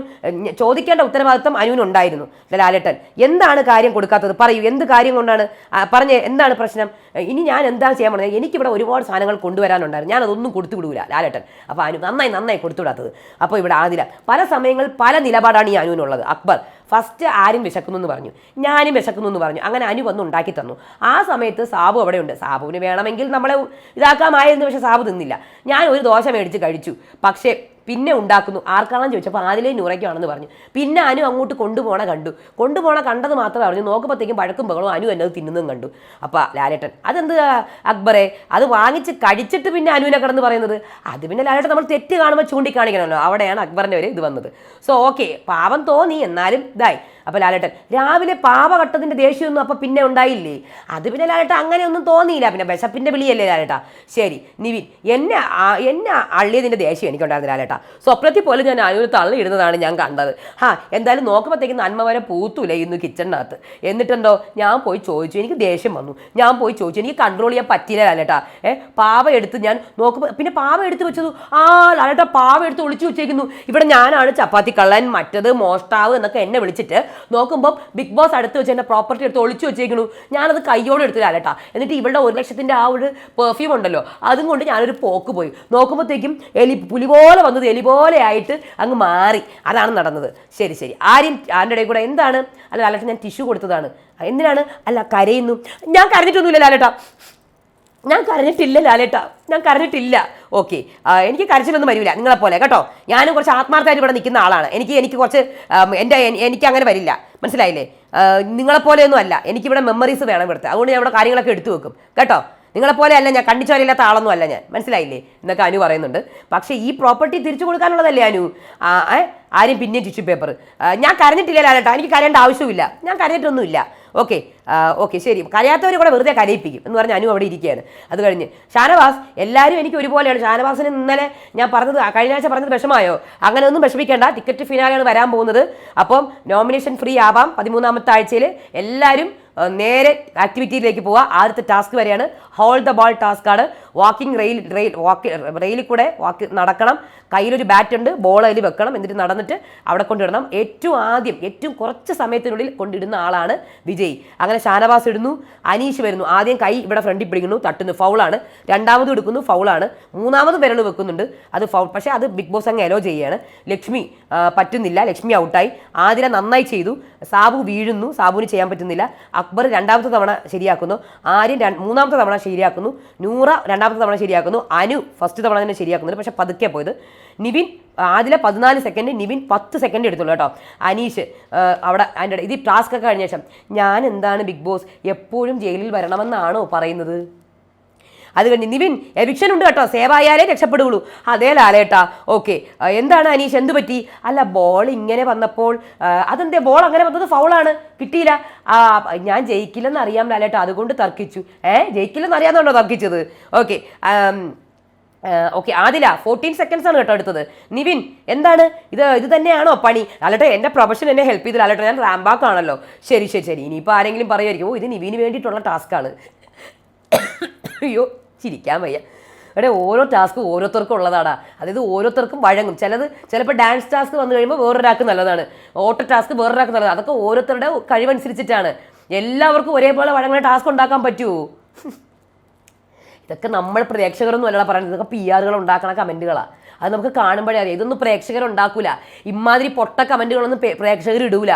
ചോദിക്കേണ്ട ഉത്തരവാദിത്വം അനുവിനുണ്ടായിരുന്നു ലാലേട്ടൻ എന്താണ് കാര്യം കൊടുക്കാത്തത്? പറയൂ എന്ത് കാര്യം കൊണ്ടാണ്? പറഞ്ഞ എന്താണ് പ്രശ്നം? ഇനി ഞാൻ എന്താ ചെയ്യാൻ പറഞ്ഞത്? എനിക്കിവിടെ ഒരുപാട് സാധനങ്ങൾ കൊണ്ടുവരാനുണ്ടായിരുന്നു. ഞാൻ അതൊന്നും കൊടുത്തു വിടൂല ലാലേട്ടൻ. അപ്പോൾ അനു നന്നായി നന്നായി കൊടുത്തു വിടാത്തത്. അപ്പോൾ ഇവിടെ ആദില പല സമയങ്ങൾ പല നിലപാടാണ് ഈ അനുവിനുള്ളത്. അക്ബർ ഫസ്റ്റ് ആരും വിശക്കുന്നു എന്ന് പറഞ്ഞു. ഞാനും വിശക്കുന്നു എന്ന് പറഞ്ഞു. അങ്ങനെ അനു വന്ന് ഉണ്ടാക്കി തന്നു. ആ സമയത്ത് സാബു അവിടെ ഉണ്ട് സാബുവിന് വേണമെങ്കിൽ നമ്മളെ ഇതാക്കാമായിരുന്നു പക്ഷെ സാബു തിന്നില്ല. ഞാൻ ഒരു ദോശ മേടിച്ച് കഴിച്ചു. പക്ഷേ പിന്നെ ഉണ്ടാക്കുന്നു. ആർക്കാണെന്ന് ചോദിച്ചപ്പോൾ ആദ്യമേ നൂറയ്ക്കാണെന്ന് പറഞ്ഞു. പിന്നെ അനു അങ്ങോട്ട് കൊണ്ടുപോണ കണ്ടു. കൊണ്ടുപോണ കണ്ടത് മാത്രമേ അറിഞ്ഞു. നോക്കുമ്പോഴത്തേക്കും പഴക്കും ബഹളവും അനു എന്നത് തിന്നുന്നതും കണ്ടു. അപ്പോൾ ലാലേട്ടൻ അതെന്ത് അക്ബറെ? അത് വാങ്ങിച്ച് കഴിച്ചിട്ട് പിന്നെ അനുവിനെ കിടന്ന് പറയുന്നത്? അത് പിന്നെ ലാലേട്ടൻ നമ്മൾ തെറ്റ് കാണുമ്പോൾ ചൂണ്ടിക്കാണിക്കണമല്ലോ. അവിടെയാണ് അക്ബറിന്റെ ഒരു ഇത് വന്നത്. സോ ഓക്കെ പാവം തോന്നി. എന്നാലും ഇതായി. അപ്പോൾ ലാലേട്ടൻ രാവിലെ പാവ കട്ടതിന്റെ ദേഷ്യമൊന്നും അപ്പോൾ പിന്നെ ഉണ്ടായില്ലേ? അത് പിന്നെ ലാലേട്ട അങ്ങനെയൊന്നും തോന്നിയില്ല. പിന്നെ വിശപ്പിന്റെ വിളിയല്ലേ ലാലേട്ടാ? ശരി നിവിൻ എന്നെ എന്നെ അള്ളിയതിന്റെ ദേഷ്യം എനിക്കുണ്ടായിരുന്നു ലാലേട്ടാ. സ്വപ്നത്തിൽ പോലും ഞാൻ അനുവിന് തള്ളിയിടുന്നതാണ് ഞാൻ കണ്ടത്. ഹാ എന്തായാലും നോക്കുമ്പോഴത്തേക്കും നന്മ വരെ പൂത്തൂല ഇന്ന് കിച്ചണിനകത്ത്. എന്നിട്ടെന്തോ ഞാൻ പോയി ചോദിച്ചു എനിക്ക് ദേഷ്യം വന്നു. ഞാൻ പോയി ചോദിച്ചു എനിക്ക് കൺട്രോൾ ചെയ്യാൻ പറ്റിയില്ല ലാലേട്ടാ. ഏ പാവ എടുത്ത് ഞാൻ നോക്കുമ്പോൾ പിന്നെ പാവ എടുത്ത് വെച്ചതു ആ ലാലേട്ടാ പാവ എടുത്ത് ഒളിച്ചു വെച്ചേക്കുന്നു. ഇവിടെ ഞാനാണ് ചപ്പാത്തി കള്ളൻ മറ്റത് മോഷ്ടാവ് എന്നൊക്കെ എന്നെ വിളിച്ചിട്ട് നോക്കുമ്പോൾ ബിഗ് ബോസ് അടുത്ത് വെച്ച് എന്റെ പ്രോപ്പർട്ടി എടുത്ത് ഒളിച്ചു വെച്ചേക്കണു. ഞാനത് കയ്യോടെ എടുത്തില്ല ലാലേട്ടാ എന്നിട്ട് ഇവളുടെ ഒരു ലക്ഷത്തിന്റെ ആ ഒരു പെർഫ്യൂം ഉണ്ടല്ലോ അതും കൊണ്ട് ഞാനൊരു പോക്ക് പോയി. നോക്കുമ്പോഴത്തേക്കും എലി പുലി പോലെ വന്നത് എലി പോലെ ആയിട്ട് അങ്ങ് മാറി. അതാണ് നടന്നത്. ശരി ശരി. ആരും ആരുടെ ഇടയിൽ കൂടെ? എന്താണ്? അല്ല ലാലേട്ട ഞാൻ ടിഷ്യൂ കൊടുത്തതാണ്. എന്തിനാണ്? അല്ല കരയുന്നു. ഞാൻ കരഞ്ഞിട്ടൊന്നുമില്ല ലാലേട്ടാ. ഞാൻ കരഞ്ഞിട്ടില്ല ലാലേട്ടാ. ഞാൻ കരഞ്ഞിട്ടില്ല. ഓക്കെ എനിക്ക് കരച്ചിലൊന്നും വരില്ല. നിങ്ങളെ പോലെ കേട്ടോ. ഞാനും കുറച്ച് ആത്മാർത്ഥമായിട്ട് ഇവിടെ നിൽക്കുന്ന ആളാണ്. എനിക്ക് എനിക്ക് കുറച്ച് എന്റെ എനിക്ക് അങ്ങനെ വരില്ല. മനസ്സിലായില്ലേ? നിങ്ങളെപ്പോലെയൊന്നും അല്ല. എനിക്കിവിടെ മെമ്മറീസ് വേണം ഇവിടുത്തെ. അതുകൊണ്ട് ഞാൻ ഇവിടെ കാര്യങ്ങളൊക്കെ എടുത്തു വെക്കും. കേട്ടോ? നിങ്ങളെപ്പോലെ അല്ല ഞാൻ കണ്ണിച്ചോരില്ലാത്ത ആളൊന്നും അല്ല ഞാൻ. മനസ്സിലായില്ലേ? എന്നൊക്കെ അനു പറയുന്നുണ്ട്. പക്ഷേ ഈ പ്രോപ്പർട്ടി തിരിച്ചു കൊടുക്കാനുള്ളതല്ലേ അനു? ആരും പിന്നെയും ടിഷ്യൂ പേപ്പർ ഞാൻ കരഞ്ഞിട്ടില്ല ലാലേട്ടാ. എനിക്ക് കരയേണ്ട ആവശ്യമില്ല ഞാൻ കരഞ്ഞിട്ടൊന്നുമില്ല. ഓക്കെ ഓക്കെ ശരി. കരയാത്തവർ കൂടെ വെറുതെ കരയിപ്പിക്കും എന്ന് പറഞ്ഞ് അനു അവിടെ ഇരിക്കുകയാണ്. അത് കഴിഞ്ഞ് ഷാനവാസ് എല്ലാവരും എനിക്ക് ഒരുപോലെയാണ്. ഷാനവാസിന് ഇന്നലെ ഞാൻ പറഞ്ഞത് കഴിഞ്ഞ ആഴ്ച പറഞ്ഞത് വിഷമായോ അങ്ങനെ ഒന്നും വിഷമിക്കേണ്ട. ടിക്കറ്റ് ഫിനാലാണ് വരാൻ പോകുന്നത്. അപ്പം നോമിനേഷൻ ഫ്രീ ആവാം. പതിമൂന്നാമത്തെ ആഴ്ചയിൽ എല്ലാവരും നേരെ ആക്ടിവിറ്റിയിലേക്ക് പോവുക ആദ്യത്തെ ടാസ്ക് വരെയാണ്. ഹോൾ ദ ബോൾ ടാസ്ക് ആണ്. വാക്കിംഗ് റെയിൽ റെയിൽ വാക്ക് റെയിലിൽ കൂടെ വാക്ക് നടക്കണം. കയ്യിലൊരു ബാറ്റ് ഉണ്ട്. ബോൾ അതിൽ വെക്കണം. എന്നിട്ട് നടന്നിട്ട് അവിടെ കൊണ്ടിടണം. ഏറ്റവും ആദ്യം ഏറ്റവും കുറച്ച് സമയത്തിനുള്ളിൽ കൊണ്ടിടുന്ന ആളാണ് വിജയ്. അങ്ങനെ ഷാനവാസ് ഇടുന്നു അനീഷ് വരുന്നു. ആദ്യം കൈ ഇവിടെ ഫ്രണ്ടിൽ പിടിക്കുന്നു തട്ടുന്നു. ഫൗളാണ്. രണ്ടാമതും എടുക്കുന്നു ഫൗളാണ്. മൂന്നാമതും വിരൽ വെക്കുന്നുണ്ട്. അത് ഫൗൾ പക്ഷേ അത് ബിഗ് ബോസ് അങ്ങ് എലോ ചെയ്യുകയാണ് ലക്ഷ്മി പറ്റുന്നില്ല. ലക്ഷ്മി ഔട്ടായി ആതിര നന്നായി ചെയ്തു. സാബു വീഴുന്നു. സാബുവിന് ചെയ്യാൻ പറ്റുന്നില്ല. അക്ബർ രണ്ടാമത്തെ തവണ ശരിയാക്കുന്നു. ആര്യം മൂന്നാമത്തെ തവണ ശരിയാക്കുന്നു. നൂറ രണ്ടാമത്തെ തവണ ശരിയാക്കുന്നു. അനു ഫസ്റ്റ് തവണ തന്നെ ശരിയാക്കുന്നുണ്ട്. പക്ഷേ പതുക്കെ പോയത്. നിവിൻ ആദ്യം പതിനാല് സെക്കൻഡ് നിവിൻ പത്ത് സെക്കൻഡ് എടുത്തുള്ളൂ കേട്ടോ. അനീഷ് അവിടെ അതിന്റെ ഇത് ടാസ്ക് ഒക്കെ കഴിഞ്ഞ ശേഷം ഞാൻ എന്താണ് ബിഗ് ബോസ്? എപ്പോഴും ജയിലിൽ വരണമെന്നാണോ പറയുന്നത്? അത് കഴിഞ്ഞ് നിവിൻ എവിക്ഷൻ ഉണ്ട് കേട്ടോ. സേവ് ആയാലേ രക്ഷപ്പെടുകയുള്ളൂ. അതേ ലാലേട്ടാ ഓക്കെ. എന്താണ് അനീഷ്? എന്ത് പറ്റി? അല്ല ബോൾ ഇങ്ങനെ വന്നപ്പോൾ അതെന്താ ബോൾ അങ്ങനെ വന്നത് ഫൗളാണ് കിട്ടിയില്ല. ഞാൻ ജയിക്കില്ലെന്ന് അറിയാം ലാലേട്ടാ. അതുകൊണ്ട് തർക്കിച്ചു. ഏ ജയിക്കില്ലെന്ന് അറിയാമെന്നുണ്ടോ തർക്കിച്ചത്? Okay okay Adila fourteen seconds ആണ് കേട്ടോ എടുത്തത്. നിവിൻ എന്താണ്? ഇത് ഇത് തന്നെയാണോ പണി? അല്ലട്ടോ എന്റെ പ്രൊഫഷൻ എന്നെ ഹെൽപ്പ് ചെയ്തില്ല അല്ലട്ടോ ഞാൻ റാംബാക്ക് ആണല്ലോ. ശരി ശരി ശരി. ഇനിയിപ്പോൾ ആരെങ്കിലും പറയുമായിരിക്കും ഓ ഇത് നിവിന് വേണ്ടിയിട്ടുള്ള ടാസ്ക്കാണ് അയ്യോ ചിരിക്കാൻ വയ്യ. ഇവിടെ ഓരോ ടാസ്ക് ഓരോരുത്തർക്കും ഉള്ളതാടാ. അതായത് ഓരോരുത്തർക്കും വഴങ്ങും. ചിലത് ചിലപ്പോൾ ഡാൻസ് ടാസ്ക് വന്നു കഴിയുമ്പോൾ വേറൊരാൾക്ക് നല്ലതാണ്. ഓട്ടോ ടാസ്ക് വേറൊരാൾക്ക് നല്ലതാണ്. അതൊക്കെ ഓരോരുത്തരുടെ കഴിവനുസരിച്ചിട്ടാണ്. എല്ലാവർക്കും ഒരേപോലെ വഴങ്ങുന്ന ടാസ്ക് ഉണ്ടാക്കാൻ പറ്റുമോ ഇതൊക്കെ നമ്മൾ പ്രേക്ഷകരൊന്നും അല്ല പറയുന്നത്. ഇതൊക്കെ പി ആറുകൾ ഉണ്ടാക്കണ കമന്റുകളാണ് അത് നമുക്ക് കാണുമ്പോഴേ അറിയാം. ഇതൊന്നും പ്രേക്ഷകർ ഉണ്ടാക്കൂല. ഇമാതിരി പൊട്ട കമന്റുകളൊന്നും പ്രേക്ഷകർ ഇടൂല.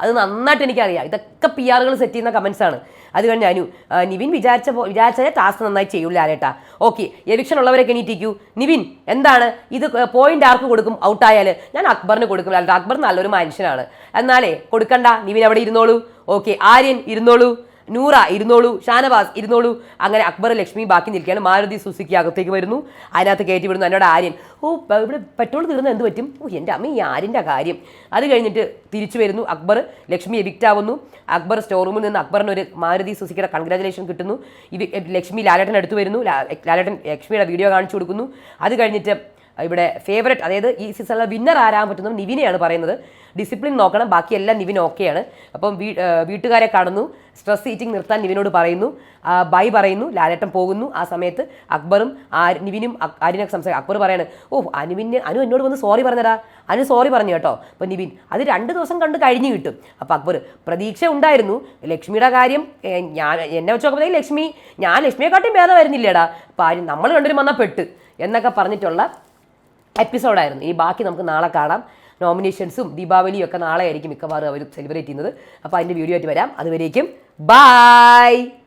അത് നന്നായിട്ട് എനിക്കറിയാം. ഇതൊക്കെ പി ആറുകൾ സെറ്റ് ചെയ്യുന്ന കമൻസ് ആണ്. അത് കഴിഞ്ഞ് അനു നിവിൻ വിചാരിച്ച വിചാരിച്ചാലേ ടാസ്ക് നന്നായി ചെയ്യൂല ആരേട്ടാ. ഓക്കെ എവിക്ഷൻ ഉള്ളവരൊക്കെ എണീറ്റിക്കൂ നിവിൻ എന്താണ്? ഇത് പോയിന്റ് ആർക്ക് കൊടുക്കും? ഔട്ടായാൽ ഞാൻ അക്ബറിന് കൊടുക്കും. അക്ബർ നല്ലൊരു മനുഷ്യനാണ്. എന്നാലേ കൊടുക്കണ്ട. നിവിൻ അവിടെ ഇരുന്നോളൂ. ഓക്കെ ആര്യൻ ഇരുന്നോളൂ. നൂറ ഇരുന്നോളൂ ഷാനവാസ് ഇരുന്നോളൂ. അങ്ങനെ അക്ബർ ലക്ഷ്മി ബാക്കി നിൽക്കുകയാണ്. മാരുതി സുസുക്കി അകത്തേക്ക് വരുന്നു. അതിനകത്ത് കയറ്റി വിടുന്നു എന്നോട് ആര്യൻ. ഓ ഇവിടെ പെട്രോൾ തീർന്ന് എന്ത് പറ്റും? ഓ എന്റെ അമ്മ ഈ ആര്യന്റെ കാര്യം. അത് കഴിഞ്ഞിട്ട് തിരിച്ചു വരുന്നു അക്ബർ. ലക്ഷ്മി എവിക്റ്റ് ആവുന്നു. അക്ബർ സ്റ്റോർ റൂമിൽ നിന്ന് അക്ബറിന് ഒരു മാരുതി സുസുക്കിയുടെ കൺഗ്രാജുലേഷൻ കിട്ടുന്നു. ഇത് ലക്ഷ്മി ലാലേട്ടൻ അടുത്ത് വരുന്നു. ലാലേട്ടൻ ലക്ഷ്മിയുടെ വീഡിയോ കാണിച്ചു കൊടുക്കുന്നു. അത് കഴിഞ്ഞിട്ട് ഇവിടെ ഫേവററ്റ് അതായത് ഈ സീസണിലെ വിന്നർ ആരാൻ പറ്റുന്നത് നിവിനെയാണ് പറയുന്നത്. ഡിസിപ്ലിൻ നോക്കണം. ബാക്കിയെല്ലാം നിവിൻ ഓക്കെയാണ് അപ്പം വീട്ടുകാരെ കാണുന്നു. സ്ട്രെസ് ഈറ്റിംഗ് നിർത്താൻ നിവിനോട് പറയുന്നു. ബൈ പറയുന്നു. ലാലേട്ടൻ പോകുന്നു. ആ സമയത്ത് അക്ബറും നിവിനും ആര്യനൊക്കെ സംസാരിക്കും. അക്ബർ പറയാണ് ഓ അനുവിന് അനു എന്നോട് വന്ന് സോറി പറഞ്ഞടാ അനു സോറി പറഞ്ഞു കേട്ടോ. അപ്പോൾ നിവിൻ അത് രണ്ട് ദിവസം കണ്ട് കഴിഞ്ഞ് കിട്ടും. അപ്പോൾ അക്ബർ പ്രതീക്ഷ ഉണ്ടായിരുന്നു. ലക്ഷ്മിയുടെ കാര്യം ഞാൻ എന്നെ വെച്ച് നോക്കുമ്പോഴത്തേക്ക് ലക്ഷ്മി ഞാൻ ലക്ഷ്മിയെക്കാട്ടും ഭേദം വരുന്നില്ലേടാ. അപ്പോൾ ആര്യം നമ്മൾ രണ്ടുപേരും വന്നാൽ പെട്ട്. എന്നൊക്കെ പറഞ്ഞിട്ടുള്ള എപ്പിസോഡായിരുന്നു ഈ ബാക്കി നമുക്ക് നാളെ കാണാം. നോമിനേഷൻസും ദീപാവലിയും ഒക്കെ നാളെ ആയിരിക്കും മിക്കവാറും അവർ സെലിബ്രേറ്റ് ചെയ്യുന്നത്. അപ്പോൾ അതിന്റെ വീഡിയോ ആയിട്ട് വരാം. അതുവരേക്കും ബായ്